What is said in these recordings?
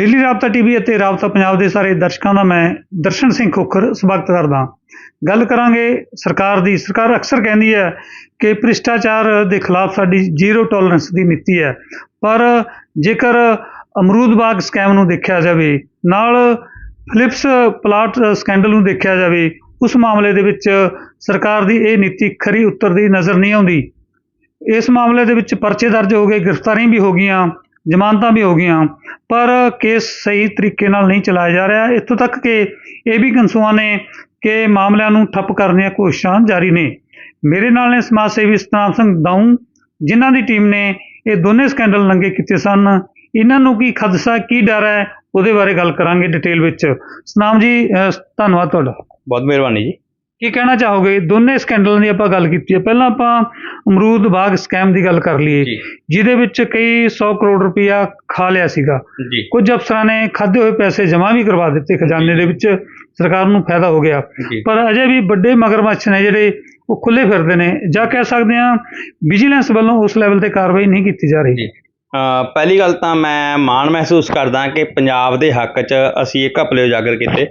Daily ਰਾਬਤਾ TV ਅਤੇ ਰਾਬਤਾ ਪੰਜਾਬ ਦੇ ਸਾਰੇ ਦਰਸ਼ਕਾਂ ਦਾ ਮੈਂ ਦਰਸ਼ਨ ਸਿੰਘ ਖੋਖਰ ਸਵਾਗਤ ਕਰਦਾ ਗੱਲ ਕਰਾਂਗੇ ਸਰਕਾਰ ਦੀ। ਸਰਕਾਰ ਅਕਸਰ ਕਹਿੰਦੀ ਹੈ ਕਿ ਭ੍ਰਿਸ਼ਟਾਚਾਰ ਦੇ ਖਿਲਾਫ ਸਾਡੀ ਜ਼ੀਰੋ ਟੋਲਰੈਂਸ ਦੀ ਨੀਤੀ ਹੈ। ਪਰ ਜੇਕਰ ਅਮਰੂਦ ਬਾਗ ਸਕੈਮ ਨੂੰ ਦੇਖਿਆ ਜਾਵੇ, ਨਾਲ ਫਿਲਿਪਸ ਪਲਾਟ ਸਕੈਂਡਲ ਨੂੰ ਦੇਖਿਆ ਜਾਵੇ, ਉਸ ਮਾਮਲੇ ਦੇ ਵਿੱਚ ਸਰਕਾਰ ਦੀ ਇਹ ਨੀਤੀ ਖਰੀ ਉਤਰਦੀ ਨਜ਼ਰ ਨਹੀਂ ਆਉਂਦੀ। ਇਸ ਮਾਮਲੇ ਦੇ ਵਿੱਚ ਪਰਚੇ ਦਰਜ ਹੋ ਗਏ, ਗ੍ਰਿਫਤਾਰੀਆਂ ਵੀ ਹੋ ਗਈਆਂ। ਜ਼ਮਾਨਤਾਂ ਵੀ ਹੋ ਗਈਆਂ। ਪਰ ਕੇਸ ਸਹੀ ਤਰੀਕੇ ਨਾਲ ਨਹੀਂ ਚਲਾਇਆ ਜਾ ਰਿਹਾ। ਇੱਥੋਂ ਤੱਕ ਕਿ ਇਹ ਵੀ ਕਨਸੂਆਂ ਨੇ ਕਿ ਮਾਮਲਿਆਂ ਨੂੰ ਠੱਪ ਕਰਨ ਦੀਆਂ ਕੋਸ਼ਿਸ਼ਾਂ ਜਾਰੀ ਨੇ। ਮੇਰੇ ਨਾਲ ਨੇ ਸਮਾਜ ਸੇਵੀ ਸਤਨਾਮ ਸਿੰਘ ਦਾਊ, ਜਿਨ੍ਹਾਂ ਦੀ ਟੀਮ ਨੇ ਇਹ ਦੋਨੇ ਸਕੈਂਡਲ ਨੰਗੇ ਕੀਤੇ ਸਨ। ਇਹਨਾਂ ਨੂੰ ਕੀ ਖਦਸ਼ਾ, ਕੀ ਡਰ ਹੈ, ਉਹਦੇ ਬਾਰੇ ਗੱਲ ਕਰਾਂਗੇ ਡਿਟੇਲ ਵਿੱਚ। ਸਤਨਾਮ ਜੀ ਧੰਨਵਾਦ ਤੁਹਾਡਾ। ਬਹੁਤ ਮਿਹਰਬਾਨੀ ਜੀ। ਕੀ ਕਹਿਣਾ ਚਾਹੋਗੇ? ਦੋਨੇ ਸਕੈਂਡਲਾਂ ਦੀ ਆਪਾਂ ਗੱਲ ਕੀਤੀ ਹੈ। ਪਹਿਲਾਂ ਆਪਾਂ ਅਮਰੂਦ ਬਾਗ ਸਕੈਮ ਦੀ ਗੱਲ ਕਰ ਲਈਏ। ਜਿਹਦੇ ਵਿੱਚ ਕਈ 100 ਕਰੋੜ ਰੁਪਇਆ ਖਾ ਲਿਆ ਸੀਗਾ। ਕੁਝ ਅਫਸਰਾਂ ਨੇ ਖਾਦੇ ਹੋਏ ਪੈਸੇ ਜਮ੍ਹਾਂ ਵੀ ਕਰਵਾ ਦਿੱਤੇ ਖਜ਼ਾਨੇ ਦੇ ਵਿੱਚ। ਸਰਕਾਰ ਨੂੰ ਫਾਇਦਾ ਹੋ ਗਿਆ। ਪਰ ਅਜੇ ਵੀ ਵੱਡੇ ਮਗਰਮੱਛ ਨੇ ਜਿਹੜੇ ਉਹ ਖੁੱਲੇ ਫਿਰਦੇ ਨੇ। ਜਾਂ ਕਹਿ ਸਕਦੇ ਹਾਂ ਵਿਜੀਲੈਂਸ ਵੱਲੋਂ ਉਸ ਲੈਵਲ ਤੇ ਕਾਰਵਾਈ ਨਹੀਂ ਕੀਤੀ ਜਾ ਰਹੀ। ਪਹਿਲੀ ਗੱਲ ਤਾਂ ਮੈਂ ਮਾਣ ਮਹਿਸੂਸ ਕਰਦਾ ਕਿ ਪੰਜਾਬ ਦੇ ਹੱਕ 'ਚ ਅਸੀਂ ਇਹ ਘਪਲੇ ਉਜਾਗਰ ਕੀਤੇ।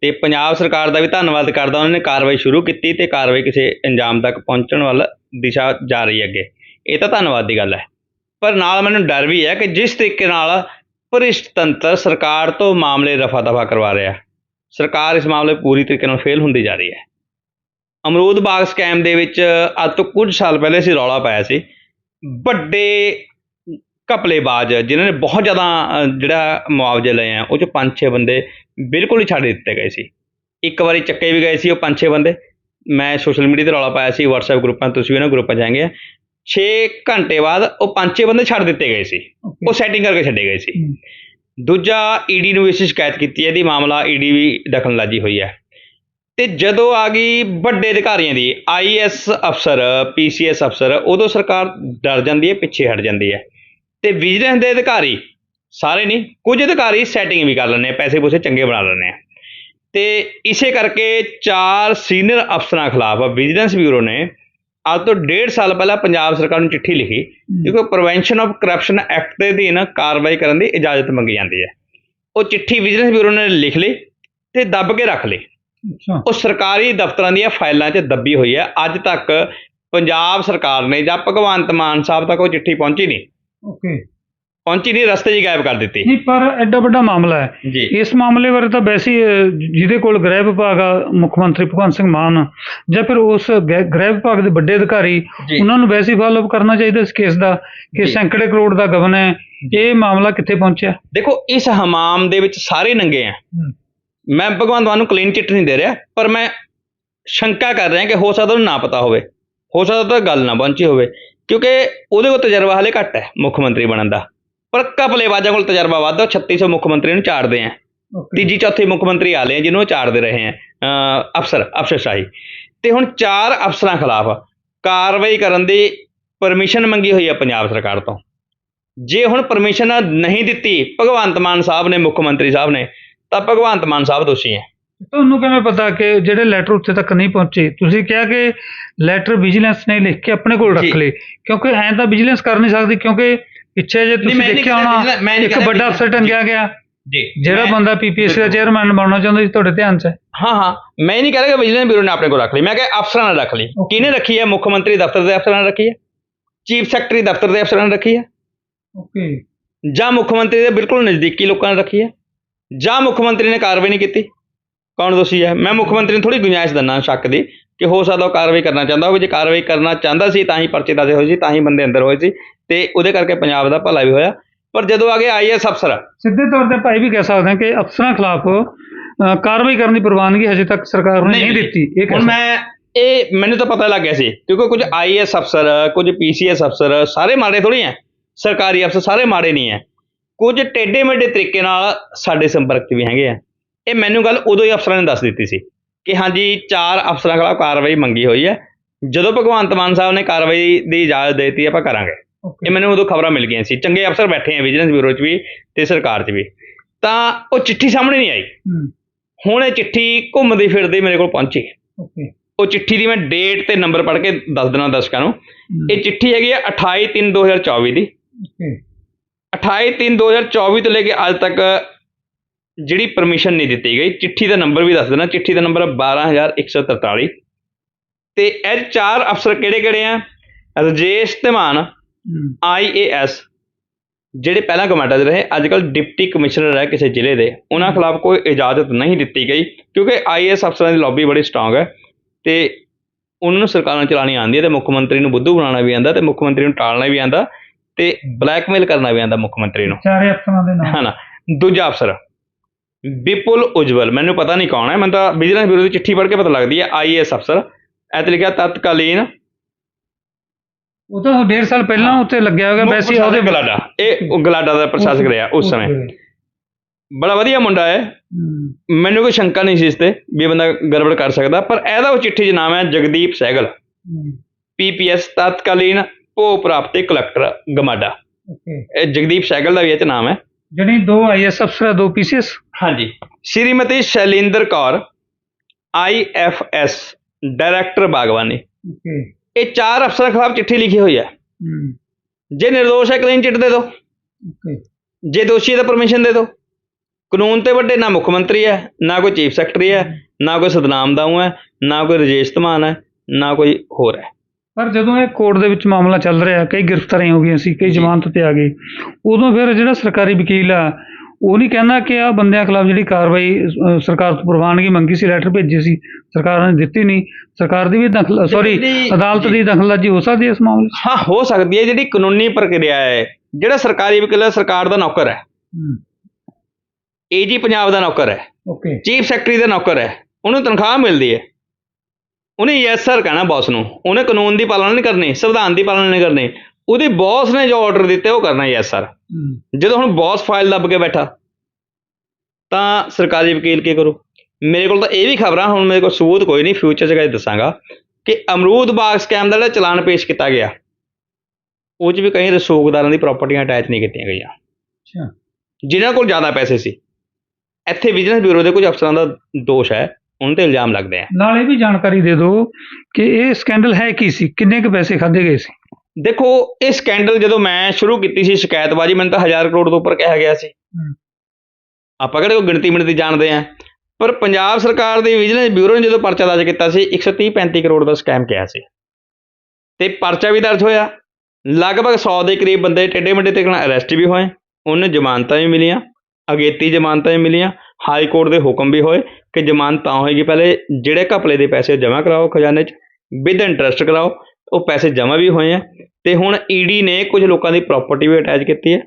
ਤੇ ਪੰਜਾਬ ਸਰਕਾਰ ਦਾ ਵੀ ਧੰਨਵਾਦ ਕਰਦਾ, ਉਹਨਾਂ ਨੇ ਕਾਰਵਾਈ ਸ਼ੁਰੂ ਕੀਤੀ ਤੇ ਕਾਰਵਾਈ ਕਿਸੇ ਅੰਜਾਮ ਤੱਕ ਪਹੁੰਚਣ ਵੱਲ ਦਿਸ਼ਾ ਜਾ ਰਹੀ ਹੈ ਅੱਗੇ। ਇਹ ਤਾਂ ਧੰਨਵਾਦ ਦੀ ਗੱਲ ਹੈ। ਪਰ ਨਾਲ ਮੈਨੂੰ ਡਰ ਵੀ ਹੈ ਕਿ ਜਿਸ ਤਰੀਕੇ ਨਾਲ ਭ੍ਰਿਸ਼ਟ ਤੰਤਰ ਸਰਕਾਰ ਤੋਂ ਮਾਮਲੇ ਰਫਾ ਦਫਾ ਕਰਵਾ ਰਿਹਾ ਸਰਕਾਰ ਇਸ ਮਾਮਲੇ ਪੂਰੀ ਤਰੀਕੇ ਨਾਲ ਫੇਲ ਹੁੰਦੀ ਜਾ ਰਹੀ ਹੈ। ਅਮਰੂਦ ਬਾਗ ਸਕੈਮ ਦੇ ਵਿੱਚ ਅੱਜ ਤੋਂ ਕੁਝ ਸਾਲ ਪਹਿਲੇ ਅਸੀਂ ਰੌਲਾ ਪਾਇਆ ਸੀ। ਵੱਡੇ ਘਪਲੇਬਾਜ਼, ਜਿਨ੍ਹਾਂ ਨੇ ਬਹੁਤ ਜ਼ਿਆਦਾ ਜਿਹੜਾ ਮੁਆਵਜ਼ੇ ਲਏ ਆ, ਉਹ ਚ ਪੰਜ ਛੇ ਬੰਦੇ ਬਿਲਕੁਲ ਹੀ ਛੱਡ ਦਿੱਤੇ ਗਏ ਸੀ। ਇੱਕ ਵਾਰੀ ਚੱਕੇ ਵੀ ਗਏ ਸੀ ਉਹ ਪੰਜ ਛੇ ਬੰਦੇ। ਮੈਂ ਸੋਸ਼ਲ ਮੀਡੀਆ ਤੇ ਰੌਲਾ ਪਾਇਆ ਸੀ WhatsApp ਗਰੁੱਪਾਂ ਤੁਸੀਂ ਵੀ ਇਹਨਾਂ ਗਰੁੱਪਾਂ ਜਾਏਂਗੇ 6 ਘੰਟੇ ਬਾਅਦ ਉਹ ਪੰਜ ਛੇ ਬੰਦੇ ਛੱਡ ਦਿੱਤੇ ਗਏ ਸੀ। ਉਹ ਸੈਟਿੰਗ ਕਰਕੇ ਛੱਡੇ ਗਏ ਸੀ। ਦੂਜਾ ਈਡੀ ਨੂੰ ਇਸ ਸ਼ਿਕਾਇਤ ਕੀਤੀ ਹੈ ਇਹਦੀ ਮਾਮਲਾ ਈਡੀ ਵੀ ਦਖਲਅੰਦਾਜ਼ੀ ਹੋਈ ਹੈ। ਤੇ ਜਦੋਂ ਆ ਗਈ ਵੱਡੇ ਅਧਿਕਾਰੀਆਂ ਦੀ ਆਈਐਸ ਅਫਸਰ ਪੀਸੀਐਸ ਅਫਸਰ ਉਦੋਂ ਸਰਕਾਰ ਡਰ ਜਾਂਦੀ ਹੈ ਪਿੱਛੇ ਹਟ ਜਾਂਦੀ ਹੈ। ਤੇ ਵਿਜੀਲੈਂਸ ਦੇ ਅਧਿਕਾਰੀ ਸਾਰੇ ਨਹੀਂ ਕੁਝ ਅਧਿਕਾਰੀ ਸੈਟਿੰਗ ਵੀ ਕਰ ਲੈਂਦੇ ਆ ਪੈਸੇ ਪੂਸੇ ਚੰਗੇ ਬਣਾ ਲੈਂਦੇ ਆ। ਤੇ ਇਸੇ ਕਰਕੇ ਚਾਰ ਸੀਨੀਅਰ ਅਫਸਰਾਂ ਖਿਲਾਫ ਵਿਜੀਲੈਂਸ ਬਿਊਰੋ ਨੇ ਅੱਜ ਤੋਂ ਡੇਢ ਸਾਲ ਪਹਿਲਾਂ ਪੰਜਾਬ ਸਰਕਾਰ ਨੂੰ ਚਿੱਠੀ ਲਿਖੀ ਕਿਉਂਕਿ ਪ੍ਰੀਵੈਂਸ਼ਨ ਆਫ ਕਰਪਸ਼ਨ ਐਕਟ ਦੇ ਅਧੀਨ ਕਾਰਵਾਈ ਕਰਨ ਦੀ ਇਜਾਜ਼ਤ ਮੰਗੀ ਜਾਂਦੀ ਹੈ। ਉਹ ਚਿੱਠੀ ਵਿਜੀਲੈਂਸ ਬਿਊਰੋ ਨੇ ਲਿਖ ਲਈ ਤੇ ਦੱਬ ਕੇ ਰੱਖ ਲਈ। ਅੱਛਾ। ਉਹ ਸਰਕਾਰੀ ਦਫ਼ਤਰਾਂ ਦੀਆਂ ਫਾਈਲਾਂ 'ਚ ਦੱਬੀ ਹੋਈ ਹੈ। ਅੱਜ ਤੱਕ ਪੰਜਾਬ ਸਰਕਾਰ ਨੇ ਜਾਂ ਭਗਵੰਤ ਮਾਨ ਸਾਹਿਬ ਤੱਕ ਉਹ ਚਿੱਠੀ ਪਹੁੰਚੀ ਨਹੀਂ। ਓਕੇ। ਪਹੁੰਚੀ ਨਹੀਂ ਰਸਤੇ 'ਚ ਗਾਇਬ ਕਰ ਦਿੱਤੀ। ਨਹੀਂ ਪਰ ਐਡਾ ਵੱਡਾ ਮਾਮਲਾ ਹੈ। ਜੀ। ਇਸ ਮਾਮਲੇ ਬਾਰੇ ਤਾਂ ਵੈਸੇ ਹੀ, ਅਹ, ਜਿਹਦੇ ਕੋਲ ਗ੍ਰਹਿ ਵਿਭਾਗ ਆ ਮੁੱਖ ਮੰਤਰੀ ਭਗਵੰਤ ਸਿੰਘ ਮਾਨ ਜਾਂ ਫਿਰ ਉਸ ਗ੍ਰਹਿ ਗ੍ਰਹਿ ਵਿਭਾਗ ਦੇ ਵੱਡੇ ਅਧਿਕਾਰੀ ਜੀ। ਉਹਨਾਂ ਨੂੰ ਵੈਸੇ ਫਾਲੋ ਕਰਨਾ ਚਾਹੀਦਾ ਇਸ ਕੇਸ ਦਾ ਕਿ ਜੀ। ਸੈਂਕੜੇ ਕਰੋੜ ਦਾ ਗਬਨ ਹੈ। ਇਹ ਮਾਮਲਾ ਕਿੱਥੇ ਪਹੁੰਚਿਆ? ਦੇਖੋ ਇਸ ਹਮਾਮ ਦੇ ਵਿੱਚ ਸਾਰੇ ਨੰਗੇ ਆ। ਮੈਂ ਭਗਵੰਤ ਮਾਨ ਨੂੰ ਕਲੀਨ ਚਿੱਟ ਨਹੀਂ ਦੇ ਰਿਹਾ ਪਰ ਮੈਂ ਸ਼ੰਕਾ ਕਰ ਰਿਹਾ ਕਿ ਹੋ ਸਕਦਾ ਉਹਨੂੰ ਨਾ ਪਤਾ ਹੋਵੇ। ਹੋ ਸਕਦਾ ਤਾਂ ਗੱਲ ਨਾ ਪਹੁੰਚੀ ਹੋਵੇ ਕਿਉਂਕਿ ਉਹਦੇ ਕੋਲ ਤਜਰਬਾ ਹਲੇ ਘੱਟ ਹੈ ਮੁੱਖ ਮੰਤਰੀ ਬਣਨ ਦਾ। ਪਰ ਕਪਲੇਬਾਜ਼ਾਂ ਕੋਲ ਤਜਰਬਾ ਵੱਧ ਹੈ ਉਹ 3600 ਮੁੱਖ ਮੰਤਰੀ ਨੂੰ ਝਾੜਦੇ ਆ। ਤੀਜੀ ਚੌਥੀ ਮੁੱਖ ਮੰਤਰੀ ਆਲੇ ਆ ਜਿਹਨੂੰ ਝਾੜਦੇ ਰਹੇ ਆ ਅਫਸਰ ਅਫਸਰਸ਼ਾਹੀ। ਤੇ ਹੁਣ ਚਾਰ ਅਫਸਰਾਂ ਖਿਲਾਫ ਕਾਰਵਾਈ ਕਰਨ ਦੀ ਪਰਮਿਸ਼ਨ ਮੰਗੀ ਹੋਈ ਹੈ ਪੰਜਾਬ ਸਰਕਾਰ ਤੋਂ। ਜੇ ਹੁਣ ਪਰਮਿਸ਼ਨ ਨਹੀਂ ਦਿੱਤੀ ਭਗਵੰਤ ਮਾਨ ਸਾਹਿਬ ਨੇ ਮੁੱਖ ਮੰਤਰੀ ਸਾਹਿਬ ਨੇ ਤਾਂ ਭਗਵੰਤ ਮਾਨ ਸਾਹਿਬ ਦੋਸ਼ੀ ਹੈ ਤੁਹਾਨੂੰ ਕਿਵੇਂ ਪਤਾ ਕਿ ਜਿਹੜੇ ਲੈਟਰ ਉੱਥੇ ਤੱਕ ਨਹੀਂ ਪਹੁੰਚੇ? ਤੁਸੀਂ ਕਿਹਾ ਕਿ ਲੈਟਰ ਵਿਜੀਲੈਂਸ ਨੇ ਲਿਖ ਕੇ ਆਪਣੇ ਕੋਲ। ਰੱਖ ਲਏ ਕਿਉਂਕਿ ਐਂ ਤਾਂ ਵਿਜੀਲੈਂਸ ਕਰ ਨਹੀਂ ਸਕਦੀ ਕਿਉਂਕਿ ਪਿੱਛੇ ਜੇ ਤੁਸੀਂ ਦੇਖਿਆ ਹੋਣਾ ਇੱਕ ਵੱਡਾ ਅਫਸਰ ਟੰਗਿਆ ਗਿਆ ਜੀ ਜਿਹੜਾ ਬੰਦਾ ਪੀਪੀਐਸਸੀ ਦਾ ਚੇਅਰਮੈਨ ਬਣਨਾ ਚਾਹੁੰਦਾ ਸੀ ਤੁਹਾਡੇ ਧਿਆਨ 'ਚ ਹੈ? ਹਾਂ ਮੈਂ ਨਹੀਂ ਕਹਿ ਰਿਹਾ ਕਿ ਵਿਜੀਲੈਂਸ ਬਿਊਰੋ ਨੇ ਆਪਣੇ ਕੋਲ ਰੱਖ ਲਈ ਮੈਂ ਕਿਹਾ ਅਫਸਰਾਂ ਨੇ ਰੱਖ ਲਈ. ਕਿਹਨੇ ਰੱਖੀ ਹੈ? ਮੁੱਖ ਮੰਤਰੀ ਦਫ਼ਤਰ ਦੇ ਅਫਸਰਾਂ ਨੇ ਰੱਖੀ ਹੈ? ਚੀਫ ਸੈਕਟਰੀ ਦਫ਼ਤਰ ਦੇ ਅਫਸਰਾਂ ਨੇ ਰੱਖੀ ਹੈ? ਓਕੇ ਜਾਂ ਮੁੱਖ ਮੰਤਰੀ ਦੇ ਬਿਲਕੁਲ ਨਜ਼ਦੀਕੀ ਲੋਕਾਂ ਨੇ ਰੱਖੀ ਹੈ? ਜਾਂ ਮੁੱਖ ਮੰਤਰੀ ਨੇ ਕਾਰਵਾਈ ਨਹੀਂ ਕੀਤੀ? ਕੌਣ ਦੋਸ਼ੀ ਹੈ? ਮੈਂ ਮੁੱਖ ਮੰਤਰੀ ਨੂੰ ਥੋੜੀ ਗੁੰਜਾਇਸ਼ ਦਿੰਦਾ ਸ਼ੱਕ ਦੀ। ਕਿ ਹੋ ਸਕਦਾ ਉਹ ਕਾਰਵਾਈ ਕਰਨਾ ਚਾਹੁੰਦਾ ਹੋਵੇ। ਜੇ ਕਾਰਵਾਈ ਕਰਨਾ ਚਾਹੁੰਦਾ ਸੀ ਤਾਂ ਹੀ ਪਰਚੇ ਦਰਜ ਹੋਏ ਸੀ ਤਾਂ ਹੀ ਬੰਦੇ ਅੰਦਰ ਹੋਏ ਸੀ ਤੇ ਉਹਦੇ ਕਰਕੇ ਪੰਜਾਬ ਦਾ ਭਲਾ ਵੀ ਹੋਇਆ। ਪਰ ਜਦੋਂ ਆ ਗਿਆ ਆਈਐਸ ਅਫਸਰ ਸਿੱਧੇ ਤੌਰ ਤੇ ਭਾਈ ਵੀ ਕਹਿ ਸਕਦੇ ਹਾਂ ਕਿ ਅਫਸਰਾਂ ਖਿਲਾਫ ਕਾਰਵਾਈ ਕਰਨ ਦੀ ਪ੍ਰਵਾਨਗੀ ਹਜੇ ਤੱਕ ਸਰਕਾਰ ਨੇ ਨਹੀਂ ਦਿੱਤੀ। ਇਹ ਹੁਣ ਮੈਂ ਇਹ ਮੈਨੂੰ ਤਾਂ ਪਤਾ ਲੱਗ ਗਿਆ ਸੀ ਕਿਉਂਕਿ ਕੁਝ ਆਈਐਸ ਅਫਸਰ ਕੁਝ ਪੀਸੀਐਸ ਅਫਸਰ ਸਾਰੇ ਮਾੜੇ ਥੋੜੀ ਆ ਸਰਕਾਰੀ ਅਫਸਰ ਸਾਰੇ ਮਾੜੇ ਨਹੀਂ ਆ ਕੁਝ ਟੇਢੇ ਮੇਢੇ ਤਰੀਕੇ ਨਾਲ ਸਾਡੇ ਸੰਪਰਕ ਵੀ ਹੈਗੇ ਆ ਇਹ ਮੈਨੂੰ ਗੱਲ ਉਦੋਂ ਹੀ ਅਫਸਰਾਂ ਨੇ ਦੱਸ ਦਿੱਤੀ ਸੀ। ਕਿ ਹਾਂਜੀ ਚਾਰ ਅਫਸਰਾਂ ਖਿਲਾਫ ਕਾਰਵਾਈ ਮੰਗੀ ਹੋਈ ਹੈ। ਜਦੋਂ ਭਗਵੰਤ ਮਾਨ ਸਾਹਿਬ ਨੇ ਕਾਰਵਾਈ ਦੀ ਇਜਾਜ਼ਤ ਦਿੱਤੀ ਆਪਾਂ ਕਰਾਂਗੇ। ਇਹ ਮੈਨੂੰ ਉਦੋਂ ਖਬਰਾਂ ਮਿਲ ਗਈਆਂ ਸੀ। ਚੰਗੇ ਅਫਸਰ ਬੈਠੇ ਆ ਵਿਜੀਲੈਂਸ ਬਿਊਰੋ 'ਚ ਵੀ ਤੇ ਸਰਕਾਰ 'ਚ ਵੀ। ਤਾਂ ਉਹ ਚਿੱਠੀ ਸਾਹਮਣੇ ਨਹੀਂ ਆਈ। ਹੁਣ ਇਹ ਚਿੱਠੀ ਘੁੰਮਦੀ ਫਿਰਦੀ ਮੇਰੇ ਕੋਲ ਪਹੁੰਚੀ। ਉਹ ਚਿੱਠੀ ਦੀ ਮੈਂ ਡੇਟ ਤੇ ਨੰਬਰ ਪੜ੍ਹ ਕੇ ਦੱਸ ਦੇਣਾ ਦਰਸ਼ਕਾਂ ਨੂੰ। ਇਹ ਚਿੱਠੀ ਹੈਗੀ ਹੈ 28 3 2024 ਦੀ। ਓਕੇ 28 3 2024 ਤੋਂ ਲੈ ਕੇ ਅੱਜ ਤੱਕ ਜਿਹੜੀ ਪਰਮਿਸ਼ਨ ਨਹੀਂ ਦਿੱਤੀ ਗਈ ਚਿੱਠੀ ਦਾ ਨੰਬਰ ਵੀ ਦੱਸ ਦੇਣਾ ਚਿੱਠੀ ਦਾ ਨੰਬਰ ਹੈ 12143 ਤੇ ਇਹ ਚਾਰ ਅਫਸਰ ਕਿਹੜੇ ਕਿਹੜੇ ਆ? ਰਜੇਸ਼ ਧਮਾਨ ਆਈਏਐਸ ਜਿਹੜੇ ਪਹਿਲਾਂ ਕਮਾਂਡਰ ਰਹੇ ਅੱਜ ਕੱਲ੍ਹ ਡਿਪਟੀ ਕਮਿਸ਼ਨਰ ਹੈ ਕਿਸੇ ਜ਼ਿਲ੍ਹੇ ਦੇ। ਉਹਨਾਂ ਖਿਲਾਫ ਕੋਈ ਇਜਾਜ਼ਤ ਨਹੀਂ ਦਿੱਤੀ ਗਈ ਕਿਉਂਕਿ ਆਈਏਐਸ ਅਫਸਰਾਂ ਦੀ ਲੌਬੀ ਬੜੀ ਸਟਰੋਂਗ ਹੈ। ਤੇ ਉਹਨਾਂ ਨੂੰ ਸਰਕਾਰਾਂ ਚਲਾਉਣੀ ਆਉਂਦੀ ਹੈ ਤੇ ਮੁੱਖ ਮੰਤਰੀ ਨੂੰ ਬੁੱਧੂ ਬਣਾਉਣਾ ਵੀ ਆਉਂਦਾ ਤੇ ਮੁੱਖ ਮੰਤਰੀ ਨੂੰ ਟਾਲਣਾ ਵੀ ਆਉਂਦਾ ਤੇ ਬਲੈਕਮੇਲ ਕਰਨਾ ਵੀ ਆਉਂਦਾ ਮੁੱਖ ਮੰਤਰੀ ਨੂੰ। ਚਾਰੇ ਅਫਸਰਾਂ ਦੇ ਨਾਮ ਹੈ ਨਾ ਦੂਜਾ ਅਫਸਰ ਵਿਪੁਲ ਉਜਵਲ। ਮੈਨੂੰ ਪਤਾ ਨਹੀਂ ਕੌਣ ਹੈ। ਮੈਨੂੰ ਤਾਂ ਵਿਜੀਲੈਂਸ ਬਿਊਰੋ ਦੀ ਚਿੱਠੀ ਪੜ੍ਹ ਕੇ ਪਤਾ ਲੱਗਦੀ ਹੈ ਆਈਏਐਸ ਅਫਸਰ। ਇਹ ਤੇ ਲਿਖਿਆ ਤਤਕਾਲੀਨ। ਉਹ ਤਾਂ ਡੇਢ ਸਾਲ ਪਹਿਲਾਂ ਉੱਤੇ ਲੱਗਿਆ ਹੋਗਾ ਵੈਸੇ ਉਹਦੇ ਗਲਾਡਾ। ਇਹ ਗਲਾਡਾ ਦਾ ਪ੍ਰਸ਼ਾਸਕ ਰਿਹਾ ਉਸ ਸਮੇਂ। ਬੜਾ ਵਧੀਆ ਮੁੰਡਾ ਹੈ। ਮੈਨੂੰ ਕੋਈ ਸ਼ੰਕਾ ਨਹੀਂ ਸੀ ਇਸ ਤੇ ਵੀ ਇਹ ਬੰਦਾ ਗੜਬੜ ਕਰ ਸਕਦਾ। ਪਰ ਇਹਦਾ ਉਹ ਚਿੱਠੀ 'ਚ ਨਾਮ ਹੈ ਜਗਦੀਪ ਸਹਿਗਲ ਪੀਪੀਐਸ ਤਤਕਾਲੀਨ ਭੋ ਪ੍ਰਾਪਤੀ ਕਲੈਕਟਰ ਗਮਾਡਾ। ਇਹ ਜਗਦੀਪ ਸਹਿਗਲ ਦਾ ਵੀ ਇਹ 'ਚ ਨਾਮ ਹੈ। ਜਿਹੜੀ ਦੋ ਆਈਐਸ ਅਫਸਰ ਦੋ ਪੀਸੀਐਸ ਹਾਂਜੀ। ਸ਼੍ਰੀਮਤੀ ਸ਼ੈਲਿੰਦਰ ਕੌਰ ਆਈਐਫਐਸ ਡਾਇਰੈਕਟਰ ਬਾਗਵਾਨੀ ਓਕੇ। ਇਹ ਚਾਰ ਅਫਸਰਾਂ ਖਿਲਾਫ ਚਿੱਠੀ ਲਿਖੀ ਹੋਈ ਹੈ। ਹਮ, ਜੇ ਨਿਰਦੋਸ਼ ਹੈ ਕਲੀਨ ਚਿੱਟ ਦੇ ਦਿਓ। ਓਕੇ। ਜੇ ਦੋਸ਼ੀ ਹੈ ਤਾਂ ਪਰਮਿਸ਼ਨ ਦੇ ਦਿਓ। ਕਾਨੂੰਨ ਤੇ ਵੱਡੇ ਨਾ ਮੁੱਖ ਮੰਤਰੀ ਹੈ ਨਾ ਕੋਈ ਚੀਫ ਸੈਕਟਰੀ ਹੈ ਨਾ ਕੋਈ ਸਤਨਾਮ ਦਾਊ ਹੈ ਨਾ ਕੋਈ ਰਜੇਸ਼ ਧਮਾਨ ਹੈ ਨਾ ਕੋਈ ਹੋਰ ਹੈ। ਪਰ ਜਦੋਂ ਇਹ ਕੋਰਟ ਦੇ ਵਿੱਚ ਮਾਮਲਾ ਚੱਲ ਰਿਹਾ ਕਈ ਗ੍ਰਿਫਤਾਰੀਆਂ ਹੋ ਗਈਆਂ ਸੀ ਕਈ ਜ਼ਮਾਨਤ ਤੇ ਆ ਗਏ ਉਦੋਂ ਫਿਰ ਜਿਹੜਾ ਸਰਕਾਰੀ ਵਕੀਲ ਆ ਉਹ ਨਹੀਂ ਕਹਿੰਦਾ ਕਿ ਆ ਬੰਦਿਆਂ ਖਿਲਾਫ ਜਿਹੜੀ ਕਾਰਵਾਈ ਅ, ਸਰਕਾਰ ਤੋਂ ਪ੍ਰਵਾਨਗੀ ਮੰਗੀ ਸੀ ਲੈਟਰ ਭੇਜੇ ਸੀ ਸਰਕਾਰ ਨੇ ਦਿੱਤੀ ਨਹੀਂ। ਸਰਕਾਰ ਦੀ ਵੀ ਦਖਲ ਸੌਰੀ ਜਿਹੜੀ- ਅਦਾਲਤ ਦੀ ਦਖਲਅੰਦਾਜ਼ੀ ਹੋ ਸਕਦੀ ਹੈ ਇਸ ਮਾਮਲੇ 'ਚ? ਹਾਂ ਹੋ ਸਕਦੀ ਹੈ ਜਿਹੜੀ ਕਾਨੂੰਨੀ ਪ੍ਰਕਿਰਿਆ ਹੈ ਜਿਹੜਾ ਸਰਕਾਰੀ ਵਕੀਲ ਹੈ ਸਰਕਾਰ ਦਾ ਨੌਕਰ ਹੈ। ਏਜੀ ਪੰਜਾਬ ਦਾ ਨੌਕਰ ਹੈ। ਓਕੇ ਚੀਫ ਸੈਕਟਰੀ ਦਾ ਨੌਕਰ ਹੈ। ਉਹਨੂੰ ਤਨਖਾਹ ਮਿਲਦੀ ਹੈ। ਉਹਨੇ ਯੈਸ ਸਰ ਕਹਿਣਾ ਬੌਸ ਨੂੰ। ਉਹਨੇ ਕਾਨੂੰਨ ਦੀ ਪਾਲਣਾ ਨਹੀਂ ਕਰਨੀ ਸੰਵਿਧਾਨ ਦੀ ਪਾਲਣਾ ਨਹੀਂ ਕਰਨੀ। ਉਹਦੇ ਬੌਸ ਨੇ ਜੋ ਆਰਡਰ ਦਿੱਤੇ ਉਹ ਕਰਨਾ ਯੈਸ ਸਰ। ਜਦੋਂ ਹੁਣ ਬੌਸ ਫਾਈਲ ਦੱਬ ਕੇ ਬੈਠਾ ਤਾਂ ਸਰਕਾਰੀ ਵਕੀਲ ਕੀ ਕਰੂ? ਮੇਰੇ ਕੋਲ ਤਾਂ ਇਹ ਵੀ ਖਬਰਾਂ ਹੁਣ ਮੇਰੇ ਕੋਲ ਸਬੂਤ ਕੋਈ ਨਹੀਂ ਫਿਊਚਰ 'ਚ ਕਦੇ ਦੱਸਾਂਗਾ ਕਿ ਅਮਰੂਦ ਬਾਗ ਸਕੈਮ ਦਾ ਜਿਹੜਾ ਚਲਾਨ ਪੇਸ਼ ਕੀਤਾ ਗਿਆ ਉਹ 'ਚ ਵੀ ਕਈ ਰਸੂਖਦਾਰਾਂ ਦੀ ਪ੍ਰਾਪਰਟੀਆਂ ਅਟੈਚ ਨਹੀਂ ਕੀਤੀਆਂ ਗਈਆਂ। ਅੱਛਾ। ਜਿਨ੍ਹਾਂ ਕੋਲ ਜ਼ਿਆਦਾ ਪੈਸੇ ਸੀ। ਇੱਥੇ ਵਿਜੀਲੈਂਸ ਬਿਊਰੋ ਦੇ ਕੁਝ ਅਫਸਰਾਂ ਦਾ ਦੋਸ਼ ਹੈ ਉਹਨਾਂ ਤੇ ਇਲਜ਼ਾਮ ਲੱਗਦੇ ਆ। ਨਾਲ ਇਹ ਵੀ ਜਾਣਕਾਰੀ ਦੇ ਦਿਓ ਕਿ ਇਹ ਸਕੈਂਡਲ ਹੈ ਕੀ ਸੀ? ਕਿੰਨੇ ਕੁ ਪੈਸੇ ਖਾਦੇ ਗਏ ਸੀ? ਦੇਖੋ ਇਹ ਸਕੈਂਡਲ ਜਦੋਂ ਮੈਂ ਸ਼ੁਰੂ ਕੀਤੀ ਸੀ ਸ਼ਿਕਾਇਤਬਾਜ਼ੀ ਮੈਨੂੰ ਤਾਂ 1000 ਕਰੋੜ ਤੋਂ ਉੱਪਰ ਕਿਹਾ ਗਿਆ ਸੀ। ਆਪਾਂ ਕਿਹੜੇ ਕੋਈ ਗਿਣਤੀ ਮਿਣਤੀ ਜਾਣਦੇ ਆ? ਪਰ ਪੰਜਾਬ ਸਰਕਾਰ ਦੇ ਵਿਜੀਲੈਂਸ ਬਿਊਰੋ ਨੇ ਜਦੋਂ ਪਰਚਾ ਦਰਜ ਕੀਤਾ ਸੀ 130 35 ਕਰੋੜ ਦਾ ਸਕੈਮ ਕਿਹਾ ਸੀ। ਤੇ ਪਰਚਾ ਵੀ ਦਰਜ ਹੋਇਆ। ਲਗਭਗ 100 ਦੇ ਕਰੀਬ ਬੰਦੇ ਟੇਢੇ ਮੇਢੇ ਤੇ ਅਰੈਸਟ ਵੀ ਹੋਏ। ਉਹਨੇ ਜ਼ਮਾਨਤਾਂ ਵੀ ਮਿਲੀਆਂ। ਅਗੇਤੀ ਜ਼ਮਾਨਤਾਂ ਵੀ ਮਿਲੀਆਂ। ਹਾਈ ਕੋਰਟ ਦੇ ਹੁਕਮ ਵੀ ਹੋਏ ਕਿ ਜ਼ਮਾਨਤ ਤਾਂ ਹੋਏਗੀ। ਪਹਿਲੇ ਜਿਹੜੇ ਘਪਲੇ ਦੇ ਪੈਸੇ ਜਮ੍ਹਾਂ ਕਰਾਓ ਖਜ਼ਾਨੇ 'ਚ ਵਿਦ ਇੰਟਰਸਟ ਕਰਾਓ। ਉਹ ਪੈਸੇ ਜਮ੍ਹਾਂ ਵੀ ਹੋਏ ਆ। ਤੇ ਹੁਣ ਈਡੀ ਨੇ ਕੁਝ ਲੋਕਾਂ ਦੀ ਪ੍ਰਾਪਰਟੀ ਵੀ ਅਟੈਚ ਕੀਤੀ ਹੈ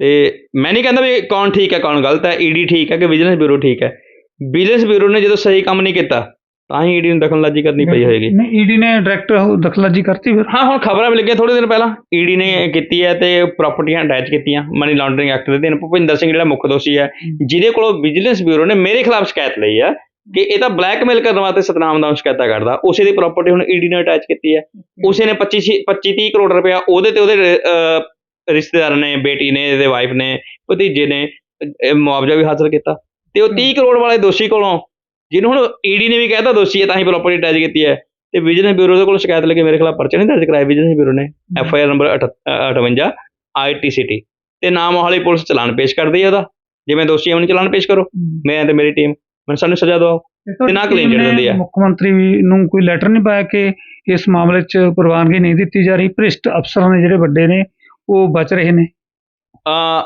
ਤੇ ਮੈਂ ਨਹੀਂ ਕਹਿੰਦਾ ਵੀ ਕੌਣ ਠੀਕ ਹੈ ਕੌਣ ਗਲਤ ਹੈ। ਈਡੀ ਠੀਕ ਹੈ ਕਿ ਵਿਜੀਲੈਂਸ ਬਿਊਰੋ ਠੀਕ ਹੈ। ਵਿਜੀਲੈਂਸ ਬਿਊਰੋ ਨੇ ਜਦੋਂ ਸਹੀ ਕੰਮ ਨਹੀਂ ਕੀਤਾ ਤਾਂ ਹੀ ਈਡੀ ਨੂੰ ਦਖਲਅੰਦਾਜ਼ੀ ਕਰਨੀ ਪਈ ਹੋਏਗੀ। ਨਹੀਂ ਈਡੀ ਨੇ ਡਾਇਰੈਕਟ ਦਖਲਅੰਦਾਜ਼ੀ ਕਰਤੀ ਫਿਰ। ਹਾਂ ਹੁਣ ਖਬਰਾਂ ਵੀ ਲੱਗੀਆਂ ਥੋੜੇ ਦਿਨ ਪਹਿਲਾਂ। ਈਡੀ ਨੇ ਕੀਤੀ ਹੈ ਤੇ ਪ੍ਰਾਪਰਟੀਆਂ ਅਟੈਚ ਕੀਤੀਆਂ। ਮਨੀ ਲਾਂਡਰਿੰਗ ਐਕਟ ਦੇ ਅਧੀਨ ਭੁਪਿੰਦਰ ਸਿੰਘ ਜਿਹੜਾ ਮੁੱਖ ਦੋਸ਼ੀ ਹੈ ਜਿਹਦੇ ਕੋਲੋਂ ਵਿਜੀਲੈਂਸ ਬਿਊਰੋ ਨੇ ਮੇਰੇ ਖਿਲਾਫ ਸ਼ਿਕਾਇਤ ਲਈ ਹੈ ਕਿ ਇਹ ਤਾਂ ਬਲੈਕਮੇਲ ਕਰਨ ਵਾਸਤੇ ਸਤਨਾਮ ਦਾ ਸ਼ਿਕਾਇਤਾਂ ਕਰਦਾ ਉਸੇ ਦੀ ਪ੍ਰਾਪਰਟੀ ਹੁਣ ਈਡੀ ਨੇ ਅਟੈਚ ਕੀਤੀ ਹੈ। ਉਸੇ ਨੇ 25 25 30 ਕਰੋੜ ਰੁਪਇਆ ਉਹਦੇ ਤੇ ਉਹਦੇ ਰਿਸ਼ਤੇਦਾਰ ਨੇ ਬੇਟੀ ਨੇ ਇਹਦੇ ਵਾਈਫ ਨੇ ਭਤੀਜੇ ਨੇ ਮੁਆਵਜ਼ਾ ਵੀ ਹਾਸਲ ਕੀਤਾ। ਤੇ ਉਹ 30 ਕਰੋੜ ਵਾਲੇ ਦੋਸ਼ੀ ਕੋਲੋਂ ਜਿਹਨੂੰ ਹੁਣ ਈਡੀ ਨੇ ਵੀ ਕਹਿਤਾ ਦੋਸ਼ੀ ਹੈ ਤਾਂ ਹੀ ਪ੍ਰਾਪਰਟੀ ਅਟੈਚ ਕੀਤੀ ਹੈ। ਤੇ ਵਿਜੀਲੈਂਸ ਬਿਊਰੋ ਦੇ ਕੋਲ ਸ਼ਿਕਾਇਤ ਲੈ ਕੇ ਮੇਰੇ ਖਿਲਾਫ ਪਰਚਾ ਨਹੀਂ ਦਰਜ ਕਰਾਇਆ ਵਿਜੀਲੈਂਸ ਬਿਊਰੋ ਨੇ। F I R number 58 ITCT ਤੇ ਨਾਮ ਮੋਹਾਲੀ ਪੁਲਿਸ ਚਲਾਨ ਪੇਸ਼ ਕਰਦੀ ਹੈ ਉਹਦਾ। ਜਿਵੇਂ ਦੋਸ਼ੀ ਹੈ ਉਹਨੂੰ ਚਲਾਨ ਪੇਸ਼ ਕਰੋ। ਮੈਂ ਤੇ ਮੇਰੀ ਟੀਮ ਮੈਨੂੰ ਸਾਨੂੰ ਸਜ਼ਾ ਦਿਵਾਓ ਤੇ ਨਾ claim ਕਰ ਦਿੰਦੀ ਹੈ। ਮੁੱਖ ਮੰਤਰੀ ਨੂੰ ਕੋਈ ਲੈਟਰ ਨਹੀਂ ਪਾਇਆ ਕਿ ਇਸ ਮਾਮਲੇ 'ਚ ਪ੍ਰਵਾਨਗੀ ਨਹੀਂ ਦਿੱਤੀ ਜਾ ਰਹੀ? ਭ੍ਰਿਸ਼ਟ ਅਫਸਰਾਂ ਨੇ ਜਿਹੜੇ ਵੱਡੇ ਨੇ ਉਹ ਬਚ ਰਹੇ ਨੇ? ਆ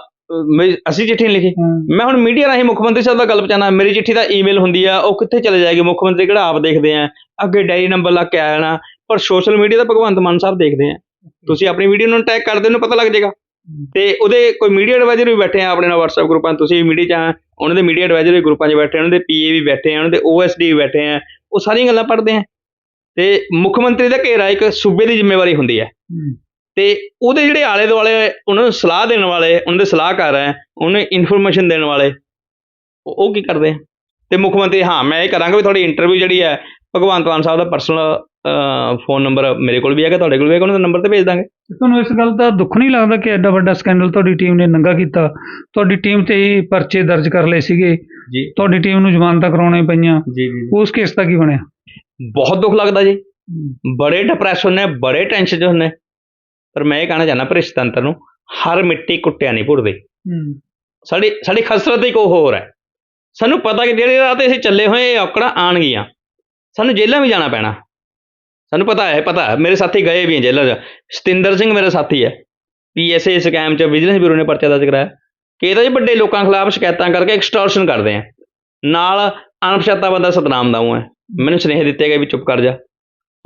ਅਸੀਂ ਚਿੱਠੀ ਲਿਖੀ। ਮੈਂ ਹੁਣ ਮੀਡੀਆ ਰਾਹੀਂ ਮੁੱਖ ਮੰਤਰੀ ਸਾਹਿਬ ਦਾ ਗੱਲ ਪਹੁੰਚਾਉਣਾ। ਮੇਰੀ ਚਿੱਠੀ ਦਾ ਈਮੇਲ ਹੁੰਦੀ ਆ ਉਹ ਕਿੱਥੇ ਚਲੇ ਜਾਏਗੀ? ਮੁੱਖ ਮੰਤਰੀ ਕਿਹੜਾ ਆਪ ਦੇਖਦੇ ਆ? ਅੱਗੇ ਡਾਇਰੀ ਨੰਬਰ ਲਾ ਕੇ ਆ ਜਾਣਾ ਪਰ ਸੋਸ਼ਲ ਮੀਡੀਆ ਦਾ ਭਗਵੰਤ ਮਾਨ ਸਾਹਿਬ ਦੇਖਦੇ ਆ। ਤੁਸੀਂ ਆਪਣੀ ਵੀਡੀਓ ਨੂੰ ਟੈਗ ਕਰ ਦਿਓ ਨੂੰ ਪਤਾ ਲੱਗ ਜਾਏਗਾ। ਤੇ ਉਹਦੇ ਕੋਈ ਮੀਡੀਆ ਐਡਵਾਈਜ਼ਰ ਵੀ ਬੈਠੇ ਆ ਆਪਣੇ ਨਾਲ WhatsApp ਗਰੁੱਪਾਂ ਤੁਸੀਂ ਵੀ ਮੀਡੀਆ 'ਚ ਆ ਉਹਨਾਂ ਦੇ ਮੀਡੀਆ ਐਡਵਾਈਜ਼ਰ ਵੀ ਗਰੁੱਪਾਂ 'ਚ ਬੈਠੇ ਆ ਉਹਨਾਂ ਦੇ ਪੀਏ ਵੀ ਬੈਠੇ ਆ ਉਹਨਾਂ ਦੇ OSD ਵੀ ਬੈਠੇ ਆ ਉਹ ਸਾਰੀਆਂ ਗੱਲਾਂ ਪੜ੍ਹਦੇ ਆ। ਤੇ ਮੁੱਖ ਮੰਤਰੀ ਦਾ ਘੇਰਾ ਇੱਕ ਸੂਬੇ ਦੀ ਜ਼ਿੰਮੇਵਾਰੀ ਹੁੰਦੀ ਹੈ। ਤੇ ਉਹਦੇ ਜਿਹੜੇ ਆਲੇ ਦੁਆਲੇ ਉਹਨਾਂ ਨੂੰ ਸਲਾਹ ਦੇਣ ਵਾਲੇ ਉਹਨਾਂ ਦੇ ਸਲਾਹਕਾਰ ਹੈ ਉਹਨੂੰ ਇਨਫੋਰਮੇਸ਼ਨ ਦੇਣ ਵਾਲੇ ਉਹ ਉਹ ਕੀ ਕਰਦੇ ਆ? ਤੇ ਮੁੱਖ ਮੰਤਰੀ ਹਾਂ ਮੈਂ ਇਹ ਕਰਾਂਗਾ ਵੀ ਤੁਹਾਡੀ ਇੰਟਰਵਿਊ ਜਿਹੜੀ ਹੈ ਭਗਵੰਤ ਮਾਨ ਸਾਹਿਬ ਦਾ ਪਰਸਨਲ ਫੋਨ ਨੰਬਰ ਮੇਰੇ ਕੋਲ ਵੀ ਹੈਗਾ ਤੁਹਾਡੇ ਕੋਲ ਵੀ ਹੈਗਾ ਉਹਨਾਂ ਦਾ ਨੰਬਰ ਤੇ ਭੇਜ ਦਾਂਗੇ। ਤੇ ਤੁਹਾਨੂੰ ਇਸ ਗੱਲ ਦਾ ਦੁੱਖ ਨਹੀਂ ਲੱਗਦਾ ਕਿ ਐਡਾ ਵੱਡਾ ਸਕੈਂਡਲ ਤੁਹਾਡੀ ਟੀਮ ਨੇ ਨੰਗਾ ਕੀਤਾ? ਤੁਹਾਡੀ ਟੀਮ ਤੇ ਹੀ ਪਰਚੇ ਦਰਜ ਕਰ ਲਏ ਸੀਗੇ। ਜੀ। ਤੁਹਾਡੀ ਟੀਮ ਨੂੰ ਜ਼ਮਾਨਤਾਂ ਕਰਾਉਣੀਆਂ ਪਈਆਂ। ਜੀ ਜੀ ਉਸ ਕੇਸ ਦਾ ਕੀ ਬਣਿਆ? ਬਹੁਤ ਦੁੱਖ ਲੱਗਦਾ ਜੀ। ਬੜੇ ਡਿਪਰੈਸ਼ਨ ਨੇ ਬੜੇ ਟੈਨਸ਼ਨ 'ਚ ਹੁੰਨੇ ਪਰ ਮੈਂ ਇਹ ਕਹਿਣਾ ਚਾਹੁੰਦਾ ਭ੍ਰਿਸ਼ਟ ਤੰਤਰ ਨੂੰ ਹਰ ਮਿੱਟੀ ਕੁੱਟਿਆ ਨਹੀਂ ਭੁਰਦੇ ਹੂੰ। ਸਾਡੀ ਸਾਡੀ ਖਸਰਤ ਇੱਕ ਉਹ ਹੋਰ ਹੈ। ਸਾਨੂੰ ਪਤਾ ਕਿ ਜਿਹੜੇ ਰਾਹ ਤੇ ਅਸੀਂ ਚੱਲੇ ਹੋਏ ਔਕੜਾਂ ਆਣਗੀਆਂ ਸਾਨੂੰ ਜੇਲ੍ਹਾਂ ਵੀ ਜਾਣਾ ਪੈਣਾ। ਸਾਨੂੰ ਪਤਾ ਹੈ ਪਤਾ ਹੈ। ਮੇਰੇ ਸਾਥੀ ਗਏ ਵੀ ਹੈ ਜੇਲ੍ਹਾਂ 'ਚ। ਸਤਿੰਦਰ ਸਿੰਘ ਮੇਰਾ ਸਾਥੀ ਹੈ। ਪੀਐਸਏ ਸਕੈਮ 'ਚ ਵਿਜੀਲੈਂਸ ਬਿਊਰੋ ਨੇ ਪਰਚਾ ਦਰਜ ਕਰਾਇਆ। ਕਿ ਇਹਦਾ ਜੀ ਵੱਡੇ ਲੋਕਾਂ ਖਿਲਾਫ ਸ਼ਿਕਾਇਤਾਂ ਕਰਕੇ ਐਕਸਟੋਰਸ਼ਨ ਕਰਦੇ ਆ। ਨਾਲ ਅਣਪਛਾਤਾ ਬੰਦਾ ਸਤਨਾਮ ਦਾਊ ਹੈ। ਮੈਨੂੰ ਸੁਨੇਹੇ ਦਿੱਤੇ ਗਏ ਵੀ ਚੁੱਪ ਕਰ ਜਾ।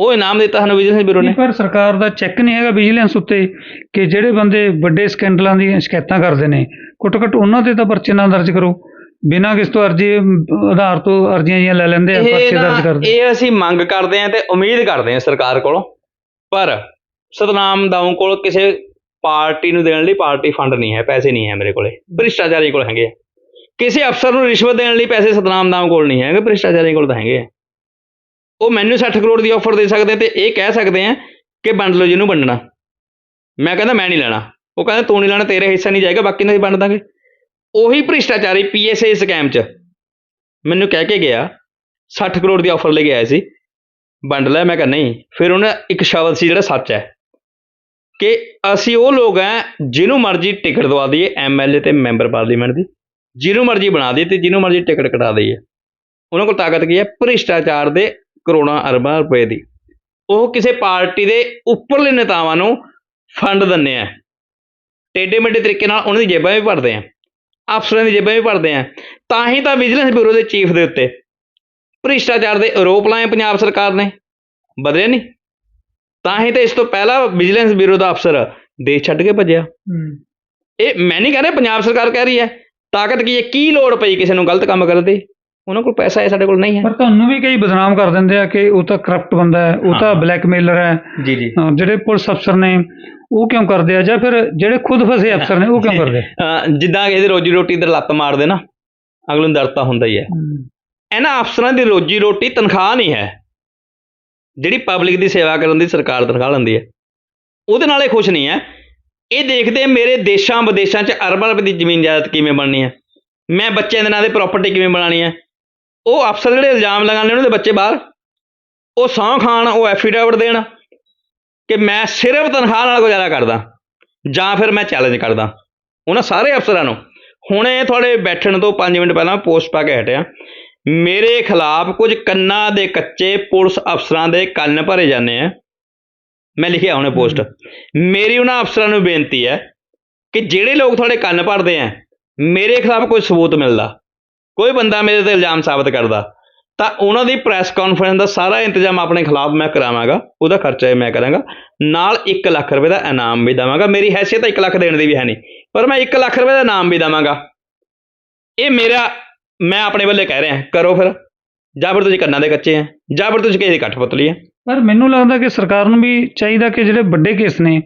ਉਹ ਇਨਾਮ ਦਿੱਤਾ ਸਾਨੂੰ ਵਿਜੀਲੈਂਸ ਬਿਊਰੋ ਨੇ। ਪਰ ਸਰਕਾਰ ਦਾ ਚੈੱਕ ਨਹੀਂ ਹੈਗਾ ਵਿਜੀਲੈਂਸ ਉੱਤੇ ਕਿ ਜਿਹੜੇ ਬੰਦੇ ਵੱਡੇ ਸਕੈਂਡਲਾਂ ਦੀਆਂ ਸ਼ਿਕਾਇਤਾਂ ਕਰਦੇ ਨੇ ਘੱਟੋ ਘੱਟ ਉਹਨਾਂ ਤੇ ਤਾਂ ਪਰਚੇ ਨਾ ਦਰਜ ਕਰੋ। ਬਿਨਾਂ ਕਿਸ ਤੋਂ ਅਰਜੀ ਆਧਾਰ ਤੋਂ ਅਰਜ਼ੀਆਂ ਜੀਆਂ ਲੈ ਲੈਂਦੇ ਆ ਇਹ ਪਰਚੇ ਨਾ ਦਰਜ ਕਰਦੇ? ਇਹ ਅਸੀਂ ਮੰਗ ਕਰਦੇ ਹਾਂ ਤੇ ਉਮੀਦ ਕਰਦੇ ਹਾਂ ਸਰਕਾਰ ਕੋਲੋਂ। ਪਰ ਸਤਨਾਮ ਦਾਊ ਕੋਲ ਕਿਸੇ ਪਾਰਟੀ ਨੂੰ ਦੇਣ ਲਈ ਪਾਰਟੀ ਫੰਡ ਨਹੀਂ ਹੈ ਪੈਸੇ ਨਹੀਂ ਹੈ ਮੇਰੇ ਕੋਲੇ। ਭ੍ਰਿਸ਼ਟਾਚਾਰੀ ਕੋਲ ਹੈਗੇ ਆ। ਕਿਸੇ ਅਫਸਰ ਨੂੰ ਰਿਸ਼ਵਤ ਦੇਣ ਲਈ ਪੈਸੇ ਸਤਨਾਮ ਦਾਊ ਕੋਲ ਨਹੀਂ ਹੈਗੇ ਭ੍ਰਿਸ਼ਟਾਚਾਰੀ ਕੋਲ ਤਾਂ ਹੈਗੇ ਆ। ਉਹ ਮੈਨੂੰ 60 ਕਰੋੜ ਦੀ ਆਫਰ ਦੇ ਸਕਦੇ ਤੇ ਇਹ ਕਹਿ ਸਕਦੇ ਆ ਕਿ ਵੰਡ ਲਓ ਜਿਹਨੂੰ ਵੰਡਣਾ। ਮੈਂ ਕਹਿੰਦਾ ਮੈਂ ਨਹੀਂ ਲੈਣਾ। ਉਹ ਕਹਿੰਦਾ ਤੂੰ ਨਹੀਂ ਲੈਣਾ ਤੇਰੇ ਹਿੱਸਾ ਨਹੀਂ ਜਾਏਗਾ ਬਾਕੀ ਨਹੀਂ ਵੰਡ ਦਾਂਗੇ। ਉਹੀ ਭ੍ਰਿਸ਼ਟਾਚਾਰੀ ਪੀਐਸਏ ਸਕੈਮ 'ਚ। ਮੈਨੂੰ ਕਹਿ ਕੇ ਗਿਆ 60 ਕਰੋੜ ਦੀ ਆਫਰ ਲੈ ਕੇ ਆਇਆ ਸੀ। ਵੰਡ ਲੈ, ਮੈਂ ਕਿਹਾ ਨਹੀਂ। ਫਿਰ ਉਹਨੇ ਇੱਕ ਸ਼ਬਦ ਸੀ ਜਿਹੜਾ ਸੱਚ ਹੈ। ਕਿ ਅਸੀਂ ਉਹ ਲੋਕ ਆ ਜਿਹਨੂੰ ਮਰਜ਼ੀ ਟਿਕਟ ਦਵਾ ਦਈਏ ਐਮਐਲਏ ਤੇ ਮੈਂਬਰ ਪਾਰਲੀਮੈਂਟ ਦੀ। ਜਿਹਨੂੰ ਮਰਜ਼ੀ ਬਣਾ ਦਈਏ ਤੇ ਜਿਹਨੂੰ ਮਰਜ਼ੀ ਟਿਕਟ ਕਟਾ ਦਈਏ। ਉਹਨਾਂ ਕੋਲ ਤਾਕਤ ਕੀ ਹੈ? ਭ੍ਰਿਸ਼ਟਾਚਾਰ ਦੇ ਕਰੋੜਾਂ ਅਰਬਾਂ ਰੁਪਏ ਦੀ। ਉਹ ਕਿਸੇ ਪਾਰਟੀ ਦੇ ਉੱਪਰਲੇ ਨੇਤਾਵਾਂ ਨੂੰ ਫੰਡ ਦਿੰਦੇ ਆ। ਟੇਡੇ ਮੇਡੇ ਤਰੀਕੇ ਨਾਲ ਉਹਨਾਂ ਦੀ ਜੇਬਾਂ ਵੀ ਭਰਦੇ ਆ। ਅਫਸਰਾਂ ਦੀ ਜੇਬਾਂ ਵੀ ਭਰਦੇ ਆ। ਤਾਂ ਹੀ ਤਾਂ ਵਿਜੀਲੈਂਸ ਬਿਊਰੋ ਦੇ ਚੀਫ ਦੇ ਉੱਤੇ ਭ੍ਰਿਸ਼ਟਾਚਾਰ ਦੇ ਆਰੋਪ ਲਾਏ ਪੰਜਾਬ ਸਰਕਾਰ ਨੇ। ਬਦਲਿਆ ਨਹੀਂ ਤਾਂ ਹੀ ਤਾਂ ਇਸ ਤੋਂ ਪਹਿਲਾਂ ਵਿਜੀਲੈਂਸ ਬਿਊਰੋ ਦਾ ਅਫਸਰ ਦੇਸ਼ ਛੱਡ ਕੇ ਭੱਜਿਆ। ਇਹ ਮੈਂ ਨਹੀਂ ਕਹਿ ਰਿਹਾ ਪੰਜਾਬ ਸਰਕਾਰ ਕਹਿ ਰਹੀ ਹੈ। ਤਾਕਤ ਕੀ ਹੈ? ਕੀ ਲੋੜ ਪਈ ਕਿਸੇ ਨੂੰ ਗਲਤ ਕੰਮ ਕਰਨ ਦੀ? ਉਹਨਾਂ ਕੋਲ ਪੈਸਾ ਹੈ ਸਾਡੇ ਕੋਲ ਨਹੀਂ ਹੈ। ਪਰ ਤੁਹਾਨੂੰ ਵੀ ਕਈ ਬਦਨਾਮ ਕਰ ਦਿੰਦੇ ਆ ਕਿ ਉਹ ਤਾਂ ਕਰਪਟ ਬੰਦਾ ਹੈ ਉਹ ਤਾਂ। ਬਲੈਕਮੇਲਰ ਹੈ। ਜੀ ਜੀ। ਜਿਹੜੇ ਪੁਲਿਸ ਅਫਸਰ ਨੇ ਉਹ ਕਿਉਂ ਕਰਦੇ ਆ? ਜਾਂ ਫਿਰ ਜਿਹੜੇ ਖੁਦ ਫਸੇ ਅਫਸਰ ਨੇ ਉਹ ਕਿਉਂ ਕਰਦੇ ਜਿੱਦਾਂ ਇਹਦੀ ਰੋਜੀ ਰੋਟੀ ਤੇ ਲੱਤ ਮਾਰਦੇ ਨਾ ਅਗਲੇ ਨੂੰ ਦਰਦ ਤਾਂ ਹੁੰਦਾ ਹੀ ਹੈ। ਇਹਨਾਂ ਅਫਸਰਾਂ ਦੀ ਰੋਜੀ ਰੋਟੀ ਤਨਖਾਹ ਨਹੀਂ ਹੈ। ਜਿਹੜੀ ਪਬਲਿਕ ਦੀ ਸੇਵਾ ਕਰਨ ਦੀ ਸਰਕਾਰ ਤਨਖਾਹ ਲੈਂਦੀ ਹੈ। ਉਹਦੇ ਨਾਲ ਇਹ ਖੁਸ਼ ਨਹੀਂ ਹੈ। ਇਹ ਦੇਖਦੇ ਮੇਰੇ ਦੇਸ਼ਾਂ ਵਿਦੇਸ਼ਾਂ 'ਚ ਅਰਬਾਂ ਰੁਪਏ ਦੀ ਜ਼ਮੀਨ ਜਾਇਦਾਦ ਕਿਵੇਂ ਬਣਨੀ ਹੈ? ਮੈਂ ਬੱਚਿਆਂ ਦੇ ਨਾਂ ਤੇ ਪ੍ਰਾਪਰਟੀ ਕਿਵੇਂ ਬਣਾਉਣੀ ਹੈ? ਉਹ ਅਫਸਰ ਜਿਹੜੇ ਇਲਜ਼ਾਮ ਲਗਾਉਂਦੇ ਉਹਨਾਂ ਦੇ ਬੱਚੇ ਬਾਹਰ। ਉਹ ਸਹੁੰ ਖਾਣ ਉਹ ਐਫੀਡੇਵਿਟ ਦੇਣ। ਕਿ ਮੈਂ ਸਿਰਫ ਤਨਖਾਹ ਨਾਲ ਗੁਜ਼ਾਰਾ ਕਰਦਾ, ਜਾਂ ਫਿਰ ਮੈਂ ਚੈਲੰਜ ਕਰਦਾ। ਉਹਨਾਂ ਸਾਰੇ ਅਫਸਰਾਂ ਨੂੰ। ਹੁਣੇ ਤੁਹਾਡੇ ਬੈਠਣ ਤੋਂ 5 ਮਿੰਟ ਪਹਿਲਾਂ ਪੋਸਟ ਪਾ ਕੇ ਹਟਿਆ। ਮੇਰੇ ਖਿਲਾਫ ਕੁਝ ਕੰਨਾਂ ਦੇ ਕੱਚੇ ਪੁਲਿਸ ਅਫਸਰਾਂ ਦੇ ਕੰਨ ਭਰੇ ਜਾਂਦੇ ਆ। ਮੈਂ ਲਿਖਿਆ ਹੁਣੇ ਪੋਸਟ। ਮੇਰੀ ਉਹਨਾਂ ਅਫਸਰਾਂ ਨੂੰ ਬੇਨਤੀ ਹੈ ਕਿ ਜਿਹੜੇ ਲੋਕ ਤੁਹਾਡੇ ਕੰਨ ਭਰਦੇ ਆ, ਮੇਰੇ ਖਿਲਾਫ ਕੋਈ ਸਬੂਤ ਮਿਲਦਾ। ਕੋਈ ਬੰਦਾ ਮੇਰੇ ਤੇ ਇਲਜ਼ਾਮ ਸਾਬਤ ਕਰਦਾ। ਤਾਂ ਉਹਨਾਂ ਦੀ ਪ੍ਰੈਸ ਕਾਨਫਰੰਸ ਦਾ ਸਾਰਾ ਇੰਤਜ਼ਾਮ ਆਪਣੇ ਖਿਲਾਫ ਮੈਂ ਕਰਾਵਾਂਗਾ, ਉਹਦਾ ਖਰਚਾ ਮੈਂ ਕਰਾਂਗਾ। ਨਾਲ 1 ਲੱਖ ਰੁਪਏ ਦਾ ਇਨਾਮ ਵੀ ਦੇਵਾਂਗਾ। ਮੇਰੀ ਹੈਸੀਅਤ 1 ਲੱਖ ਦੇਣ ਦੀ ਵੀ ਹੈ ਨਹੀਂ, ਪਰ ਮੈਂ 1 ਲੱਖ ਰੁਪਏ ਦਾ ਇਨਾਮ ਵੀ ਦੇਵਾਂਗਾ। ਇਹ ਮੇਰਾ, ਮੈਂ ਆਪਣੇ ਵੱਲੇ ਕਹਿ ਰਿਹਾ, ਕਰੋ ਫਿਰ। ਜਾਂ ਫਿਰ ਤੁਸੀਂ ਕੰਨਾਂ ਦੇ ਕੱਚੇ ਆ, ਜਾਂ ਫਿਰ ਤੁਸੀਂ ਕਿਸੇ ਦੀ ਕੱਠ ਪੁਤਲੀ ਆ। ਪਰ ਮੈਨੂੰ ਲੱਗਦਾ ਕਿ ਸਰਕਾਰ ਨੂੰ ਵੀ ਚਾਹੀਦਾ ਕਿ ਜਿਹੜੇ ਵੱਡੇ ਕੇਸ ਨੇ,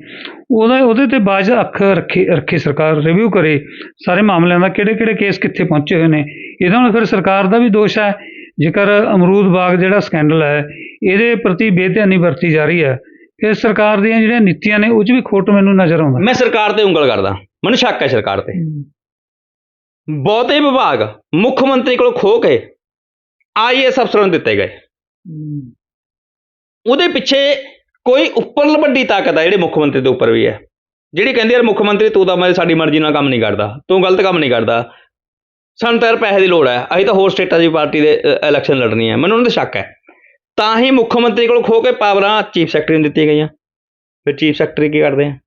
ਉਹਦਾ, ਉਹਦੇ ਤੇ ਬਾਜ ਅੱਖ ਰੱਖੇ ਰੱਖੇ ਸਰਕਾਰ ਰਿਵਿਊ ਕਰੇ। ਸਾਰੇ ਮਾਮਲਿਆਂ ਦਾ ਕਿਹੜੇ ਕਿਹੜੇ ਕੇਸ ਕਿੱਥੇ ਪਹੁੰਚੇ ਹੋਏ ਨੇ। ਇਹਦਾ ਹੁਣ ਫਿਰ ਸਰਕਾਰ ਦਾ ਵੀ ਦੋਸ਼ ਹੈ ਜੇਕਰ ਅਮਰੂਦ ਬਾਗ ਜਿਹੜਾ ਸਕੈਂਡਲ ਹੈ ਇਹਦੇ ਪ੍ਰਤੀ ਬੇਧਿਆਨੀ ਵਰਤੀ ਜਾ ਰਹੀ ਹੈ ਫਿਰ ਸਰਕਾਰ ਦੀਆਂ ਜਿਹੜੀਆਂ ਨੀਤੀਆਂ ਨੇ ਉਹ 'ਚ ਵੀ ਖੋਟ ਮੈਨੂੰ ਨਜ਼ਰ ਆਉਂਦਾ। ਮੈਂ ਸਰਕਾਰ ਤੇ ਉਂਗਲ ਕਰਦਾ। ਮੈਨੂੰ ਸ਼ੱਕ ਹੈ ਸਰਕਾਰ ਤੇ। ਬਹੁਤੇ ਵਿਭਾਗ ਮੁੱਖ ਮੰਤਰੀ ਕੋਲ ਖੋ ਕੇ ਆਈਐਸ ਅਫਸਰਾਂ ਨੂੰ ਦਿੱਤੇ ਗਏ। ਉਹਦੇ ਪਿੱਛੇ ਕੋਈ ਉੱਪਰ ਵੱਡੀ ਤਾਕਤ ਹੈ ਜਿਹੜੇ ਮੁੱਖ ਮੰਤਰੀ ਦੇ ਉੱਪਰ ਵੀ ਹੈ। ਜਿਹੜੀ ਕਹਿੰਦੀ ਯਾਰ ਮੁੱਖ ਮੰਤਰੀ ਤੂੰ ਤਾਂ ਮੈਂ ਸਾਡੀ ਮਰਜ਼ੀ ਨਾਲ ਕੰਮ ਨਹੀਂ ਕਰਦਾ ਤੂੰ ਗਲਤ ਕੰਮ ਨਹੀਂ ਕਰਦਾ ਸਾਨੂੰ ਤਾਂ ਯਾਰ ਪੈਸੇ ਦੀ ਲੋੜ ਹੈ। ਅਸੀਂ ਤਾਂ ਹੋਰ ਸਟੇਟਾਂ ਦੀ ਪਾਰਟੀ ਦੇ ਇਲੈਕਸ਼ਨ ਲੜਨੀ ਹੈ। ਮੈਨੂੰ ਉਹਨਾਂ ਦਾ ਸ਼ੱਕ ਹੈ। ਤਾਂ ਹੀ ਮੁੱਖ ਮੰਤਰੀ ਕੋਲ ਖੋ ਕੇ ਪਾਵਰਾਂ ਚੀਫ ਸੈਕਟਰੀ ਨੂੰ ਦਿੱਤੀਆਂ ਗਈਆਂ। ਫਿਰ ਚੀਫ ਸੈਕਟਰੀ ਕੀ ਕਰਦੇ ਆ?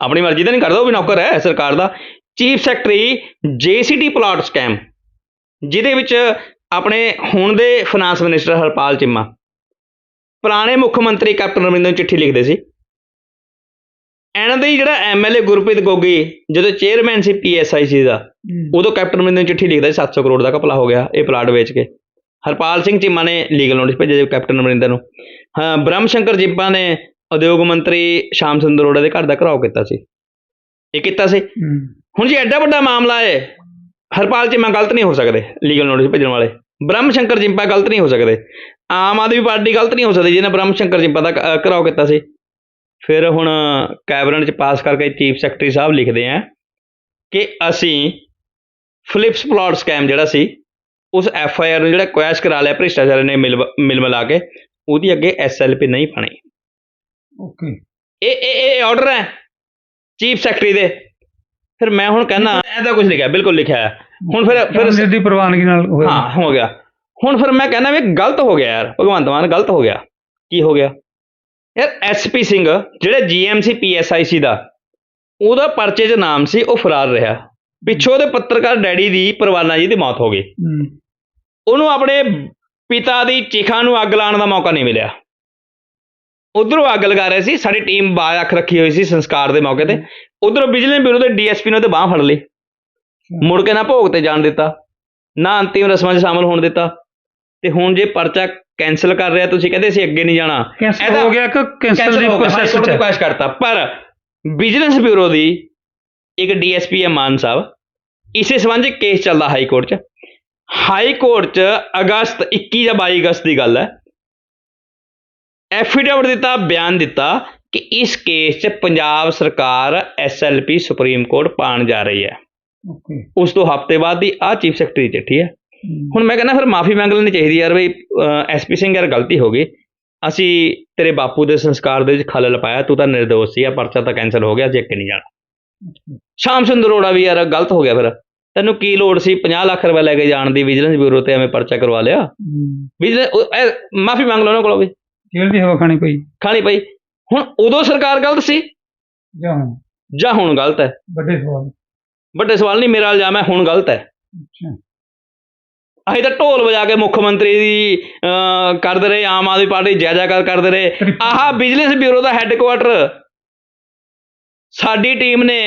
ਆਪਣੀ ਮਰਜ਼ੀ ਤਾਂ ਨਹੀਂ ਕਰਦਾ, ਉਹ ਵੀ ਨੌਕਰ ਹੈ ਸਰਕਾਰ ਦਾ। Chief secretary JCT plot scam, ਜਿਹਦੇ ਵਿੱਚ ਆਪਣੇ ਹੁਣ ਦੇ ਫਾਈਨਾਂਸ ਮਿਨਿਸਟਰ ਹਰਪਾਲ ਚਿੰਮਾ, ਪੁਰਾਣੇ ਮੁੱਖ ਮੰਤਰੀ ਕੈਪਟਨ ਅਮਰਿੰਦਰ ਨੂੰ ਚਿੱਠੀ ਲਿਖਦੇ ਸੀ। ਇਹਨਾਂ ਦੇ ਹੀ ਜਿਹੜਾ ਐਮਐਲਏ ਗੁਰਪ੍ਰੀਤ ਗੋਗੀ ਜਦੋਂ ਚੇਅਰਮੈਨ ਸੀ ਪੀਐਸਆਈਸੀ ਦਾ ਉਦੋਂ ਕੈਪਟਨ ਅਮਰਿੰਦਰ ਨੂੰ ਚਿੱਠੀ ਲਿਖਦਾ ਸੀ 700 ਕਰੋੜ ਦਾ ਘਪਲਾ ਹੋ ਗਿਆ ਇਹ ਪਲਾਟ ਵੇਚ ਕੇ। ਹਰਪਾਲ ਸਿੰਘ ਚੀਮਾ ਨੇ ਲੀਗਲ ਨੋਟਿਸ ਭੇਜਿਆ ਕੈਪਟਨ ਅਮਰਿੰਦਰ ਨੂੰ। ਹਾਂ ਬ੍ਰਹਮ ਸ਼ੰਕਰ ਜਿੱਪਾ ਨੇ ਉਦਯੋਗ ਮੰਤਰੀ ਸ਼ਾਮ ਸੁੰਦਰ ਅਰੋੜਾ ਦੇ ਘਰ ਦਾ ਘਰਾਓ ਕੀਤਾ ਸੀ। ਇਹ ਕੀਤਾ ਸੀ? ਹੁਣ ਜੀ ਐਡਾ ਵੱਡਾ ਮਾਮਲਾ ਹੈ ਹਰਪਾਲ ਚੀਮਾ ਗਲਤ ਨਹੀਂ ਹੋ ਸਕਦੇ ਲੀਗਲ ਨੋਟਿਸ ਭੇਜਣ ਵਾਲੇ। ਬ੍ਰਹਮ ਸ਼ੰਕਰ ਜਿੰਪਾ ਗਲਤ ਨਹੀਂ ਹੋ ਸਕਦੇ। ਆਮ ਆਦਮੀ ਪਾਰਟੀ ਗਲਤ ਨਹੀਂ ਹੋ ਸਕਦੀ ਜਿਹਨੇ ਬ੍ਰਹਮ ਸ਼ੰਕਰ ਜਿੰਪਾ ਦਾ ਘਰਾਓ ਕੀਤਾ ਸੀ। ਫਿਰ ਹੁਣ ਕੈਬਨਿਟ ਚ ਪਾਸ ਕਰਕੇ ਚੀਫ ਸੈਕਟਰੀ ਸਾਹਿਬ ਲਿਖਦੇ ਆ ਕਿ ਅਸੀਂ ਫਲਿਪਸ ਪਲਾਟ ਸਕੈਮ ਜਿਹੜਾ ਸੀ ਉਸ ਐਫ ਆਈ ਆਰ ਨੂੰ ਜਿਹੜਾ ਕੁਐਸ਼ ਕਰਾ ਲਿਆ ਭ੍ਰਿਸ਼ਟਾਚਾਰ ਨੇ ਮਿਲ ਮਿਲ ਮਿਲਾ ਕੇ ਉਹਦੀ ਅੱਗੇ ਐਸ ਐਲ ਪੀ ਨਹੀਂ ਪਾਣੀ ਓਕੇ ਇਹ ਇਹ ਇਹ ਆਰਡਰ ਹੈ ਚੀਫ ਸੈਕਟਰੀ ਦੇ। ਫਿਰ ਮੈਂ ਹੁਣ ਕਹਿਣਾ ਐਦਾ ਕੁਝ ਲਿਖਿਆ ਬਿਲਕੁਲ ਲਿਖਿਆ ਹੈ। ਹੁਣ ਫਿਰ ਫਿਰ ਦੀ ਪ੍ਰਵਾਨਗੀ ਨਾਲ ਹੋਇਆ। ਹਾਂ ਹੋ ਗਿਆ। ਹੁਣ ਫਿਰ ਮੈਂ ਕਹਿੰਦਾ ਵੀ ਗਲਤ ਹੋ ਗਿਆ ਯਾਰ ਭਗਵੰਤ ਮਾਨ ਗਲਤ ਹੋ ਗਿਆ। ਕੀ ਹੋ ਗਿਆ? ਯਾਰ ਐਸਪੀ ਸਿੰਘ ਜਿਹੜਾ ਜੀਐਮਸੀ ਪੀਐਸਆਈਸੀ ਦਾ ਉਹਦਾ ਪਰਚੇ 'ਚ ਨਾਮ ਸੀ ਉਹ ਫਰਾਰ ਰਿਹਾ। ਪਿੱਛੋਂ ਉਹਦੇ ਪੱਤਰਕਾਰ ਡੈਡੀ ਦੀ ਪਰਵਾਨਾ ਜੀ ਦੀ ਮੌਤ ਹੋ ਗਈ। ਉਹਨੂੰ ਆਪਣੇ ਪਿਤਾ ਦੀ ਚਿਖਾ ਨੂੰ ਅੱਗ ਲਾਉਣ ਦਾ ਮੌਕਾ ਨਹੀਂ ਮਿਲਿਆ। ਉਧਰੋਂ ਅੱਗ ਲਗਾ ਰਹੇ ਸੀ ਸਾਡੀ ਟੀਮ ਬਾਜ ਅੱਖ ਰੱਖੀ ਹੋਈ ਸੀ ਸੰਸਕਾਰ ਦੇ ਮੌਕੇ ਤੇ। ਉਧਰੋਂ ਬਿਜਲੀ ਬਿਊਰੋ ਦੇ ਡੀਐਸਪੀ ਨੇ ਉਹਦੇ ਬਾਹ ਫੜ ਲਈ ਮੁੜ ਕੇ ਨਾ ਭੋਗ ਤੇ ਜਾਣ ਦਿੱਤਾ ਨਾ ਅੰਤਿਮ ਰਸਮਾਂ 'ਚ ਸ਼ਾਮਲ ਹੋਣ ਦਿੱਤਾ। ਤੇ ਹੁਣ ਜੇ ਪਰਚਾ ਕੈਨਸਲ ਕਰ ਰਿਹਾ ਤੁਸੀਂ ਕਹਿੰਦੇ ਸੀ ਅੱਗੇ ਨਹੀਂ ਜਾਣਾ। ਇਹਦਾ- ਹੋ ਗਿਆ ਕਿ ਕੈਨਸਲ ਦੀ ਪ੍ਰੋਸੈਸ ਚ? ਕਰਤਾ। ਪਰ ਵਿਜੀਲੈਂਸ ਬਿਊਰੋ ਦੀ ਇੱਕ ਡੀਐਸਪੀ ਹੈ ਮਾਨ ਸਾਹਿਬ ਇਸੇ ਸੰਬੰਧ 'ਚ ਕੇਸ ਚੱਲਦਾ ਹਾਈ ਕੋਰਟ 'ਚ। ਹਾਈ ਕੋਰਟ 'ਚ ਅਗਸਤ 21 ਜਾਂ 22 ਅਗਸਤ ਦੀ ਗੱਲ ਹੈ। ਐਫੀਡੇਵਿਟ ਦਿੱਤਾ ਬਿਆਨ ਦਿੱਤਾ ਕਿ ਇਸ ਕੇਸ 'ਚ ਪੰਜਾਬ ਸਰਕਾਰ ਐਸਐਲਪੀ ਸੁਪਰੀਮ ਕੋਰਟ ਪਾਣ ਜਾ ਰਹੀ ਹੈ। ਉਸ ਤੋਂ ਹਫ਼ਤੇ ਬਾਅਦ ਦੀ ਆ ਚੀਫ ਸੈਕਟਰੀ ਚਿੱਠੀ ਹੈ। ਹੁਣ ਮੈਂ ਕਹਿੰਦਾ ਫਿਰ ਮਾਫੀ ਮੰਗ ਲੈਣੀ ਚਾਹੀਦੀ ਯਾਰ ਬਈ ਐਸਪੀ ਸਿੰਘ ਯਾਰ ਗਲਤੀ ਹੋ ਗਈ। ਅਸੀਂ ਤੇਰੇ ਬਾਪੂ ਦੇ ਸੰਸਕਾਰ ਦੇ ਵਿੱਚ ਖਲਲ ਪਾਇਆ ਤੂੰ ਤਾਂ ਨਿਰਦੋਸ਼ ਸੀ ਆ ਪਰਚਾ ਤਾਂ ਕੈਨਸਲ ਹੋ ਗਿਆ ਜੇ ਅੱਗੇ ਨਹੀਂ ਜਾਣਾ। ਸ਼ਾਮ ਸੁੰਦਰ ਅਰੋੜਾ ਵੀ ਯਾਰ ਗਲਤ ਹੋ ਗਿਆ ਫਿਰ। ਤੈਨੂੰ ਕੀ ਲੋੜ ਸੀ? 50 ਲੱਖ ਰੁਪਏ ਲੈ ਕੇ ਜਾਣ ਦੀ ਵਿਜੀਲੈਂਸ ਬਿਊਰੋ ਤੇ ਐਵੇਂ ਪਰਚਾ ਕਰਵਾ ਲਿਆ? ਵਿਜੀਲੈਂਸ ਮਾਫੀ ਮੰਗ ਲਓ ਉਹਨਾਂ ਕੋਲੋਂ ਵੀ। ਜੇਲ੍ਹ ਦੀ ਹਵਾ ਖਾਣੀ ਪਈ। ਖਾਣੀ ਪਈ। ਹੁਣ ਉਦੋਂ ਸਰਕਾਰ ਗਲਤ ਸੀ? ਜਾਂ ਹੁਣ? ਜਾਂ ਹੁਣ ਗਲਤ ਹੈ ਵੱਡੇ ਸਵਾਲ। ਵੱਡੇ ਸਵਾਲ ਨਹੀਂ ਮੇਰਾ ਇਲਜ਼ਾਮ ਹੈ ਹੁਣ ਗਲਤ ਹੈ ਅੱਛਾ। ਅਸੀਂ ਤਾਂ ਢੋਲ ਵਜਾ ਕੇ ਮੁੱਖ ਮੰਤਰੀ ਦੀ ਕਰਦੇ ਰਹੇ ਆਮ ਆਦਮੀ ਪਾਰਟੀ ਜੈ ਜੈਕਾਰ ਕਰਦੇ ਰਹੇ। ਆਹ ਬਿਜਨਸ ਬਿਊਰੋ ਦਾ ਹੈੱਡਕੁਆਟਰ। ਸਾਡੀ ਟੀਮ ਨੇ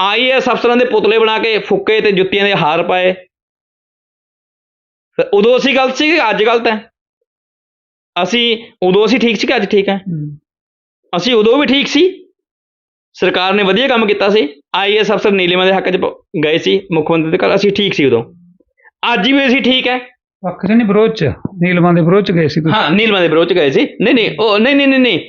ਆਈਐਸ ਅਫਸਰਾਂ ਦੇ ਪੁਤਲੇ ਬਣਾ ਕੇ ਫੁੱਕੇ ਤੇ ਜੁੱਤੀਆਂ ਦੇ ਹਾਰ ਪਾਏ। ਉਦੋਂ ਅਸੀਂ ਗਲਤ ਸੀ ਅੱਜ ਗਲਤ ਹੈ। ਅਸੀਂ ਉਦੋਂ ਅਸੀਂ ਠੀਕ ਸੀ ਕਿ ਅੱਜ ਠੀਕ ਹੈ? ਅਸੀਂ ਉਦੋਂ ਵੀ ਠੀਕ ਸੀ। ਸਰਕਾਰ ਨੇ ਵਧੀਆ ਕੰਮ ਕੀਤਾ ਸੀ। ਆਈਐਸ ਅਫਸਰ ਨੀਲਿਮਾ ਦੇ ਹੱਕ 'ਚ ਗਏ ਸੀ। ਮੁੱਖ ਮੰਤਰੀ ਦੇ ਘਰ ਅਸੀਂ ਠੀਕ ਸੀ ਉਦੋਂ। ਅੱਜ ਵੀ ਅਸੀਂ ਠੀਕ ਹੈ। ਪੱਖ ਚ ਨਹੀਂ ਵਿਰੋਧ ਚ? ਨੀਲਮਾਂ ਦੇ ਵਿਰੋਧ ਚ ਗਏ ਸੀ ਹਾਂ ਨੀਲਮਾ ਦੇ ਵਿਰੋਧ 'ਚ ਗਏ ਸੀ। ਨਹੀਂ ਨਹੀਂ ਉਹ ਨਹੀਂ ਨਹੀਂ ਨਹੀਂ ਨਹੀਂ।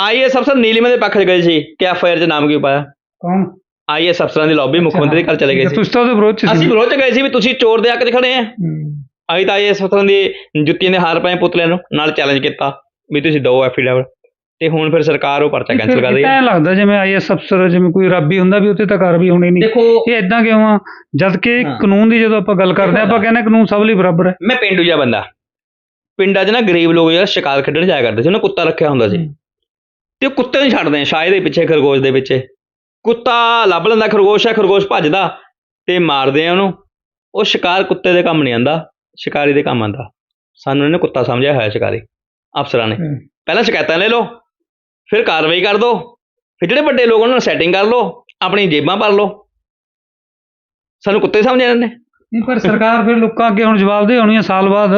ਆਈਐਸ ਅਫਸਰ ਨੀਲਿਮਾ ਦੇ ਪੱਖ 'ਚ ਗਏ ਸੀ ਕਿ ਐਫਆਈਆਰ 'ਚ ਨਾਮ ਕਿਉਂ ਪਾਇਆ? ਕੌਣ? ਆਈਐਸ ਅਫਸਰਾਂ ਦੀ ਲੌਬੀ ਮੁੱਖ ਮੰਤਰੀ ਦੇ ਘਰ ਚਲੇ ਗਏ ਸੀ। ਤੁਸੀਂ ਤਾਂ ਉਹਦੇ ਵਿਰੋਧ ਚ ਸੀ। ਅਸੀਂ ਵਿਰੋਧ 'ਚ ਗਏ ਸੀ ਵੀ ਤੁਸੀਂ ਚੋਰ ਦੇ ਹੱਕ 'ਚ ਖੜੇ ਆ। ਅਸੀਂ ਤਾਂ ਆਈਐਸ ਅਫਸਰਾਂ ਦੀ ਜੁੱਤੀਆਂ ਦੇ ਹਾਰ ਪਾਏ ਪੁਤਲਿਆਂ ਨੂੰ ਨਾਲ ਚੈਲੰਜ ਕੀਤਾ ਵੀ ਤੁਸੀਂ ਦਿਓ ਐਫੀਡੇਵਿਟ ਤੇ ਹੁਣ ਫਿਰ ਸਰਕਾਰ ਉਹ ਪਰਚਾ ਕੈਨਸਲ ਕਰ ਰਹੀ ਹੈ। ਐਂ ਲੱਗਦਾ ਜਿਵੇਂ ਆਈਐਸ ਅਫਸਰ ਜਿਵੇਂ ਕੋਈ ਰੱਬੀ ਹੁੰਦਾ ਵੀ ਉੱਤੇ ਤਾਂ ਕਾਰਵਾਈ ਹੋਣੀ ਨਹੀਂ। ਦੇਖੋ ਇਹ ਇਦਾਂ ਕਿਉਂ ਆ? ਜਦ ਕਿ। ਕਾਨੂੰਨ ਦੀ ਜਦੋਂ ਆਪਾਂ ਗੱਲ ਕਰਦੇ ਆ ਆਪਾਂ ਕਹਿੰਦੇ ਕਾਨੂੰਨ ਸਭ ਲਈ ਬਰਾਬਰ ਹੈ। ਮੈਂ ਪਿੰਡੂ ਜਿਹਾ ਬੰਦਾ। ਪਿੰਡਾਂ 'ਚ ਨਾ ਗਰੀਬ ਲੋਕ ਜਿਹੜਾ ਸ਼ਿਕਾਰ ਖੇਡਣ ਜਾਇਆ ਕਰਦੇ ਸੀ ਉਹਨਾਂ ਕੁੱਤਾ ਰੱਖਿਆ ਹੁੰਦਾ ਸੀ। ਤੇ ਉਹ ਕੁੱਤੇ ਨੂੰ ਛੱਡਦੇ ਆ ਸ਼ਾਇਦ ਦੇ ਪਿੱਛੇ ਖਰਗੋਸ਼ ਦੇ ਪਿੱਛੇ। ਕੁੱਤਾ ਲੱਭ ਲੈਂਦਾ ਖਰਗੋਸ਼ ਹੈ ਖਰਗੋਸ਼ ਭੱਜਦਾ ਤੇ ਮਾਰਦੇ ਆ ਉਹਨੂੰ। ਉਹ ਸ਼ਿਕਾਰ ਕੁੱਤੇ ਦੇ ਕੰਮ ਨਹੀਂ ਆਂਦਾ ਸ਼ਿਕਾਰੀ ਦੇ ਕੰਮ ਆਂਦਾ ਸਾਨੂੰ ਇਹਨੇ ਕੁੱਤਾ ਸਮਝਿਆ ਹੋਇਆ ਸ਼ਿਕਾਰੀ ਅਫਸਰਾਂ ਨੇ। ਹੂੰ। ਪਹਿਲਾਂ ਸ਼ਿਕਾਇਤਾਂ ਲੈ ਲਓ ਫਿਰ ਕਾਰਵਾਈ ਕਰ ਦਿਓ ਫਿਰ ਜਿਹੜੇ ਵੱਡੇ ਲੋਕ ਉਹਨਾਂ ਨੂੰ ਸੈਟਿੰਗ ਕਰ ਲਓ ਆਪਣੀ ਜੇਬਾਂ ਭਰ ਲਓ। ਸਾਨੂੰ ਕੁੱਤੇ ਸਮਝਿਆ ਇਹਨਾਂ ਨੇ। ਨਹੀਂ ਪਰ ਸਰਕਾਰ ਫਿਰ ਲੋਕਾਂ ਅੱਗੇ ਹੁਣ ਜਵਾਬ ਦੇ ਹੋਣੀ ਆ ਸਾਲ ਬਾਅਦ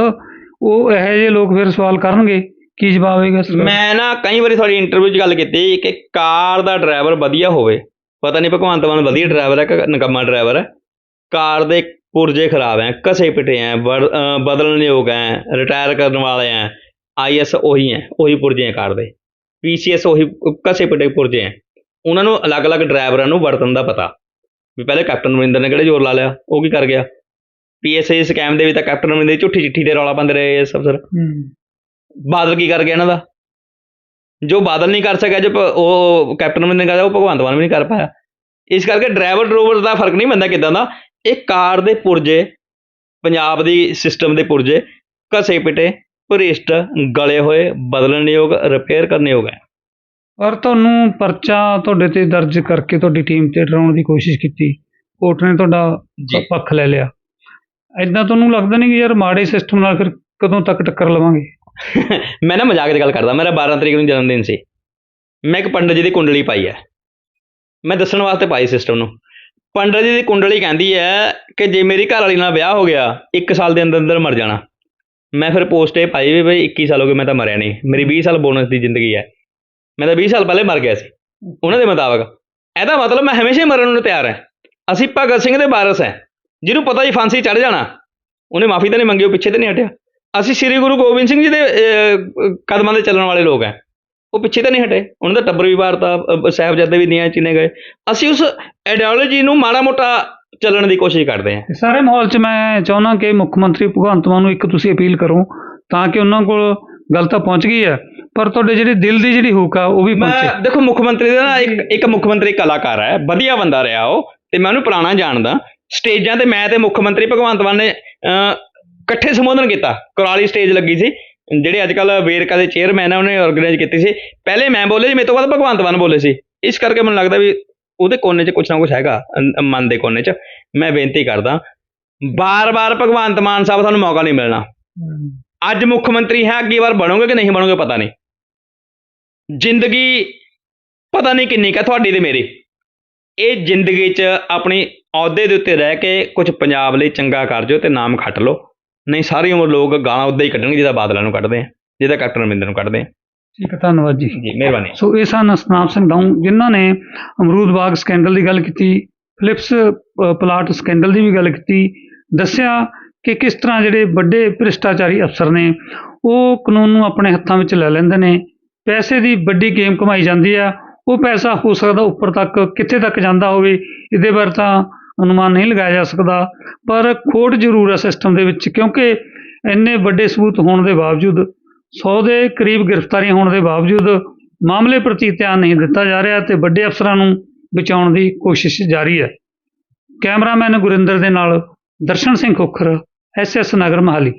ਉਹ ਇਹੋ ਜਿਹੇ ਲੋਕ ਫਿਰ ਸਵਾਲ ਕਰਨਗੇ ਕੀ ਜਵਾਬ ਸਰਕਾਰ? ਮੈਂ ਨਾ ਕਈ ਵਾਰੀ ਤੁਹਾਡੀ ਇੰਟਰਵਿਊ 'ਚ ਗੱਲ ਕੀਤੀ ਕਿ ਕਾਰ ਦਾ ਡਰਾਈਵਰ ਵਧੀਆ ਹੋਵੇ। ਪਤਾ ਨਹੀਂ ਭਗਵੰਤ ਮਾਨ ਵਧੀਆ ਡਰਾਈਵਰ ਹੈ ਕਿ ਨਕਮਾ ਡਰਾਈਵਰ ਹੈ ਕਾਰ ਦੇ ਪੁਰਜੇ ਖਰਾਬ ਹੈ ਕਸੇ ਪਿਟੇ ਹੈ ਬੜ- ਅਹ ਬਦਲਣ ਯੋਗ ਹੈ ਰਿਟਾਇਰ ਕਰਨ ਵਾਲੇ ਹੈ ਆਈਐਸ ਉਹੀ ਹੈ ਉਹੀ ਪੁਰਜੇ ਹੈ ਕਾਰ ਦੇ। ਪੀਸੀਐਸ ਉਹੀ ਕਸੇ ਪਿਟੇ ਪੁਰਜੇ ਹੈ ਉਹਨਾਂ ਨੂੰ ਅਲੱਗ-ਅਲੱਗ ਡਰਾਈਵਰਾਂ ਨੂੰ ਵਰਤਣ ਦਾ ਪਤਾ। ਵੀ ਪਹਿਲੇ ਕੈਪਟਨ ਅਮਰਿੰਦਰ ਨੇ ਕਿਹੜੇ ਜ਼ੋਰ ਲਾ ਲਿਆ ਉਹ ਕੀ ਕਰ ਗਿਆ। ਪੀਐਸਏ ਸਕੈਮ ਦੇ ਵਿੱਚ ਤਾਂ ਕੈਪਟਨ ਅਮਰਿੰਦਰ ਝੂਠੀ ਚਿੱਠੀ ਦੇ ਰੌਲਾ ਪਾਉਂਦੇ ਰਹੇ ਇਸ ਅਫਸਰ ਬਾਦਲ ਕੀ ਕਰ ਗਿਆ ਇਹਨਾਂ ਦਾ? ਜੋ ਬਾਦਲ ਨਹੀਂ ਕਰ ਸਕਿਆ ਜੋ ਉਹ ਕੈਪਟਨ ਅਮਰਿੰਦਰ ਨੇ ਕਰਦਾ ਉਹ ਭਗਵੰਤ ਮਾਨ ਵੀ ਨਹੀਂ ਕਰ ਪਾਇਆ। ਇਸ ਕਰਕੇ ਡਰਾਈਵਰ ਡਰੋਵਰ ਦਾ ਫ਼ਰਕ ਨਹੀਂ ਪੈਂਦਾ ਕਿਦਾਂ ਦਾ। ਇਹ ਕਾਰ ਦੇ ਪੁਰਜੇ ਪੰਜਾਬ ਦੀ ਸਿਸਟਮ ਦੇ ਪੁਰਜੇ ਘਸੇ ਪਿਟੇ ਭ੍ਰਿਸ਼ਟ ਗਲੇ ਹੋਏ ਬਦਲਣਯੋਗ ਰਿਪੇਅਰ ਕਰਨਯੋਗ ਹੈ। ਪਰ ਤੁਹਾਨੂੰ ਪਰਚਾ ਤੁਹਾਡੇ ਤੇ ਦਰਜ ਕਰਕੇ ਤੁਹਾਡੀ ਟੀਮ ਤੇ ਡਰਾਉਣ ਦੀ ਕੋਸ਼ਿਸ਼ ਕੀਤੀ। ਕੋਰਟ ਨੇ ਤੁਹਾਡਾ। ਪੱਖ ਲੈ ਲਿਆ। ਐਦਾਂ ਤੁਹਾਨੂੰ ਲੱਗਦਾ ਨਹੀਂ ਕਿ ਯਾਰ ਮਾੜੇ ਸਿਸਟਮ ਨਾਲ ਫਿਰ ਕਦੋਂ ਤੱਕ ਟੱਕਰ ਲਵਾਂਗੇ? ਮੈਂ ਨਾ ਮਜ਼ਾਕ ਦੀ ਗੱਲ ਕਰਦਾ, ਮੇਰਾ 12 ਤਰੀਕ ਨੂੰ ਜਨਮ ਦਿਨ ਸੀ। ਮੈਂ ਇੱਕ ਪੰਡਤ ਜੀ ਦੀ ਕੁੰਡਲੀ ਪਾਈ ਹੈ। ਮੈਂ ਦੱਸਣ ਵਾਸਤੇ ਪਾਈ ਸਿਸਟਮ ਨੂੰ। ਪੰਡਤ ਜੀ ਦੀ ਕੁੰਡਲੀ ਕਹਿੰਦੀ ਹੈ ਕਿ ਜੇ ਮੇਰੀ ਘਰ ਵਾਲੀ ਨਾਲ ਵਿਆਹ ਹੋ ਗਿਆ 1 ਸਾਲ ਦੇ ਅੰਦਰ ਅੰਦਰ ਮਰ ਜਾਣਾ। ਮੈਂ ਫਿਰ ਪੋਸਟ ਇਹ ਪਾਈ ਵੀ ਬਈ 21 ਸਾਲ ਹੋ ਗਏ ਮੈਂ ਤਾਂ ਮਰਿਆ ਨਹੀਂ। ਮੇਰੀ 20 ਸਾਲ ਬੋਨਸ ਦੀ ਜ਼ਿੰਦਗੀ ਹੈ। ਮੈਂ ਤਾਂ 20 ਸਾਲ ਪਹਿਲੇ ਮਰ ਗਿਆ ਸੀ, ਉਹਨਾਂ ਦੇ ਮੁਤਾਬਕ। ਇਹਦਾ ਮਤਲਬ ਮੈਂ ਹਮੇਸ਼ਾ ਹੀ ਮਰਨ ਨੂੰ ਤਿਆਰ ਹਾਂ। ਅਸੀਂ ਭਗਤ ਸਿੰਘ ਦੇ ਵਾਰਸ ਹੈ। ਜਿਹਨੂੰ ਪਤਾ ਹੀ ਫਾਂਸੀ ਚੜ ਜਾਣਾ। ਉਹਨੇ ਮਾਫੀ ਤਾਂ ਨਹੀਂ ਮੰਗੀ, ਉਹ ਪਿੱਛੇ ਤਾਂ ਨਹੀਂ ਹਟਿਆ। ਅਸੀਂ ਸ੍ਰੀ ਗੁਰੂ ਗੋਬਿੰਦ ਸਿੰਘ ਜੀ ਦੇ ਕਦਮਾਂ ਦੇ ਚੱਲਣ ਵਾਲੇ ਲੋਕ ਹੈ ਉਹ ਪਿੱਛੇ ਤਾਂ ਨਹੀਂ ਹਟੇ। ਉਹਨਾਂ ਦਾ ਟੱਬਰ ਵੀ ਵਾਰਤਾ ਸਾਹਿਬਜ਼ਾਦੇ ਵੀ ਨੀਆਂ ਚੀਨੇ ਗਏ। ਅਸੀਂ ਉਸ ਆਈਡੀਓਲੋਜੀ ਨੂੰ ਮਾੜਾ ਮੋਟਾ ਚੱਲਣ ਦੀ ਕੋਸ਼ਿਸ਼ ਕਰਦੇ ਤੇ ਸਾਰੇ ਮਾਹੌਲ 'ਚ ਮੈਂ ਚਾਹੁੰਦਾ ਕਿ ਮੁੱਖ ਮੰਤਰੀ ਭਗਵੰਤ ਮਾਨ ਨੂੰ ਇੱਕ ਤੁਸੀਂ ਅਪੀਲ ਕਰੋ ਤਾਂ ਕਿ ਉਹਨਾਂ ਕੋਲ ਗੱਲ ਤਾਂ ਪਹੁੰਚ ਗਈ ਹੈ ਪਰ ਤੁਹਾਡੇ ਜਿਹੜੀ ਦਿਲ ਦੀ ਜਿਹੜੀ ਹੂਕ ਆ ਉਹ ਵੀ ਪਹੁੰਚੇ। ਮੈਂ ਦੇਖੋ ਮੁੱਖ ਮੰਤਰੀ ਦਾ ਨਾ ਇੱਕ ਇੱਕ ਮੁੱਖ ਮੰਤਰੀ ਕਲਾਕਾਰ ਹੈ ਵਧੀਆ ਬੰਦਾ ਰਿਹਾ ਉਹ ਤੇ ਮੈਂ ਉਹਨੂੰ ਪੁਰਾਣਾ ਜਾਣਦਾ। ਸਟੇਜਾਂ ਤੇ ਮੈਂ ਤੇ ਮੁੱਖ ਮੰਤਰੀ ਭਗਵੰਤ ਮਾਨ ਨੇ ਇਕੱਠੇ ਸੰਬੋਧਨ ਕੀਤਾ। ਕੁਰਾਲੀ ਸਟੇਜ ਲੱਗੀ ਸੀ। ਜਿਹੜੇ ਅੱਜ ਕੱਲ ਵੇਰਕਾ ਦੇ ਚੇਅਰਮੈਨ ਆ, ਉਹਨੇ ਆਰਗੇਨਾਈਜ਼ ਕੀਤੀ ਸੀ। ਪਹਿਲੇ ਮੈਂ ਬੋਲੇ ਸੀ, ਮੇਰੇ ਤੋਂ ਬਾਅਦ ਭਗਵੰਤ ਮਾਨ ਬੋਲੇ ਸੀ। ਇਸ ਕਰਕੇ ਮੈਨੂੰ ਲੱਗਦਾ ਵੀ ਉਹਦੇ ਕੋਨੇ 'ਚ ਕੁਛ ਨਾ ਕੁਛ ਹੈਗਾ ਮਨ ਦੇ ਕੋਨੇ 'ਚ। ਮੈਂ ਬੇਨਤੀ ਕਰਦਾ, ਬਾਰ-ਬਾਰ ਭਗਵੰਤ ਮਾਨ ਸਾਹਿਬ ਤੁਹਾਨੂੰ ਮੌਕਾ ਨਹੀਂ ਮਿਲਣਾ। ਅੱਜ ਮੁੱਖ ਮੰਤਰੀ ਹੈ, ਅੱਗੇ ਵਾਰ ਬਣੋਗੇ ਕਿ ਨਹੀਂ ਬਣੋਗੇ ਪਤਾ ਨਹੀਂ। ਜ਼ਿੰਦਗੀ ਪਤਾ ਨਹੀਂ ਕਿੰਨੀ ਕਾ ਤੁਹਾਡੀ ਤੇ ਮੇਰੀ। ਇਹ ਜ਼ਿੰਦਗੀ 'ਚ ਆਪਣੀ ਅਹੁਦੇ ਦੇ ਉੱਤੇ ਰਹਿ ਕੇ ਕੁਝ ਪੰਜਾਬ ਲਈ ਚੰਗਾ ਕਰ ਜਿਓ ਤੇ ਨਾਮ ਖੱਟ ਲਓ। ਨਹੀਂ ਸਾਰੀ ਉਮਰ ਲੋਕ ਗਾਲਾਂ ਉਦਾਂ ਹੀ ਕੱਢਣਗੇ ਜਿਹਦਾ ਬਾਦਲਾਂ ਨੂੰ ਕੱਢਦੇ ਆ ਜਿਹਦਾ ਕੈਪਟਨ ਅਮਰਿੰਦਰ ਨੂੰ ਕੱਢਦੇ ਆ। ਠੀਕ ਹੈ ਧੰਨਵਾਦ ਜੀ। ਜੀ ਮਿਹਰਬਾਨੀ। ਸੋ ਇਹ ਸਨ ਸਤਨਾਮ ਸਿੰਘ ਦਾਊ ਜਿਨ੍ਹਾਂ ਨੇ ਅਮਰੂਦ ਬਾਗ ਸਕੈਂਡਲ ਦੀ ਗੱਲ ਕੀਤੀ ਫਿਲਿਪਸ ਪਲਾਟ ਸਕੈਂਡਲ ਦੀ ਵੀ ਗੱਲ ਕੀਤੀ ਦੱਸਿਆ ਕਿ ਕਿਸ ਤਰ੍ਹਾਂ ਜਿਹੜੇ ਵੱਡੇ ਭ੍ਰਿਸ਼ਟਾਚਾਰੀ ਅਫਸਰ ਨੇ ਉਹ ਕਾਨੂੰਨ ਨੂੰ ਆਪਣੇ ਹੱਥਾਂ ਵਿੱਚ ਲੈ ਲੈਂਦੇ ਨੇ ਪੈਸੇ ਦੀ ਵੱਡੀ ਗੇਮ ਕਮਾਈ ਜਾਂਦੀ ਆ ਉਹ ਪੈਸਾ ਹੋ ਸਕਦਾ ਉੱਪਰ ਤੱਕ ਕਿੱਥੇ ਤੱਕ ਜਾਂਦਾ ਹੋਵੇ ਇਹਦੇ ਬਾਰੇ ਤਾਂ ਅਨੁਮਾਨ ਨਹੀਂ ਲਗਾਇਆ ਜਾ ਸਕਦਾ। ਪਰ ਖੋਟ ਜ਼ਰੂਰ ਹੈ ਸਿਸਟਮ ਦੇ ਵਿੱਚ, ਕਿਉਂਕਿ ਇੰਨੇ ਵੱਡੇ ਸਬੂਤ ਹੋਣ ਦੇ ਬਾਵਜੂਦ 100 ਦੇ ਕਰੀਬ ਗ੍ਰਿਫਤਾਰੀਆਂ ਹੋਣ ਦੇ ਬਾਵਜੂਦ ਮਾਮਲੇ ਪ੍ਰਤੀ ਧਿਆਨ ਨਹੀਂ ਦਿੱਤਾ ਜਾ ਰਿਹਾ ਤੇ ਵੱਡੇ ਅਫਸਰਾਂ ਨੂੰ ਬਚਾਉਣ ਦੀ ਕੋਸ਼ਿਸ਼ ਜਾਰੀ ਹੈ। ਕੈਮਰਾਮੈਨ ਗੁਰਿੰਦਰ ਦੇ ਨਾਲ ਦਰਸ਼ਨ ਸਿੰਘ ਖੋਖਰ ਐਸਐਸ ਨਗਰ ਮਹਾਲੀ।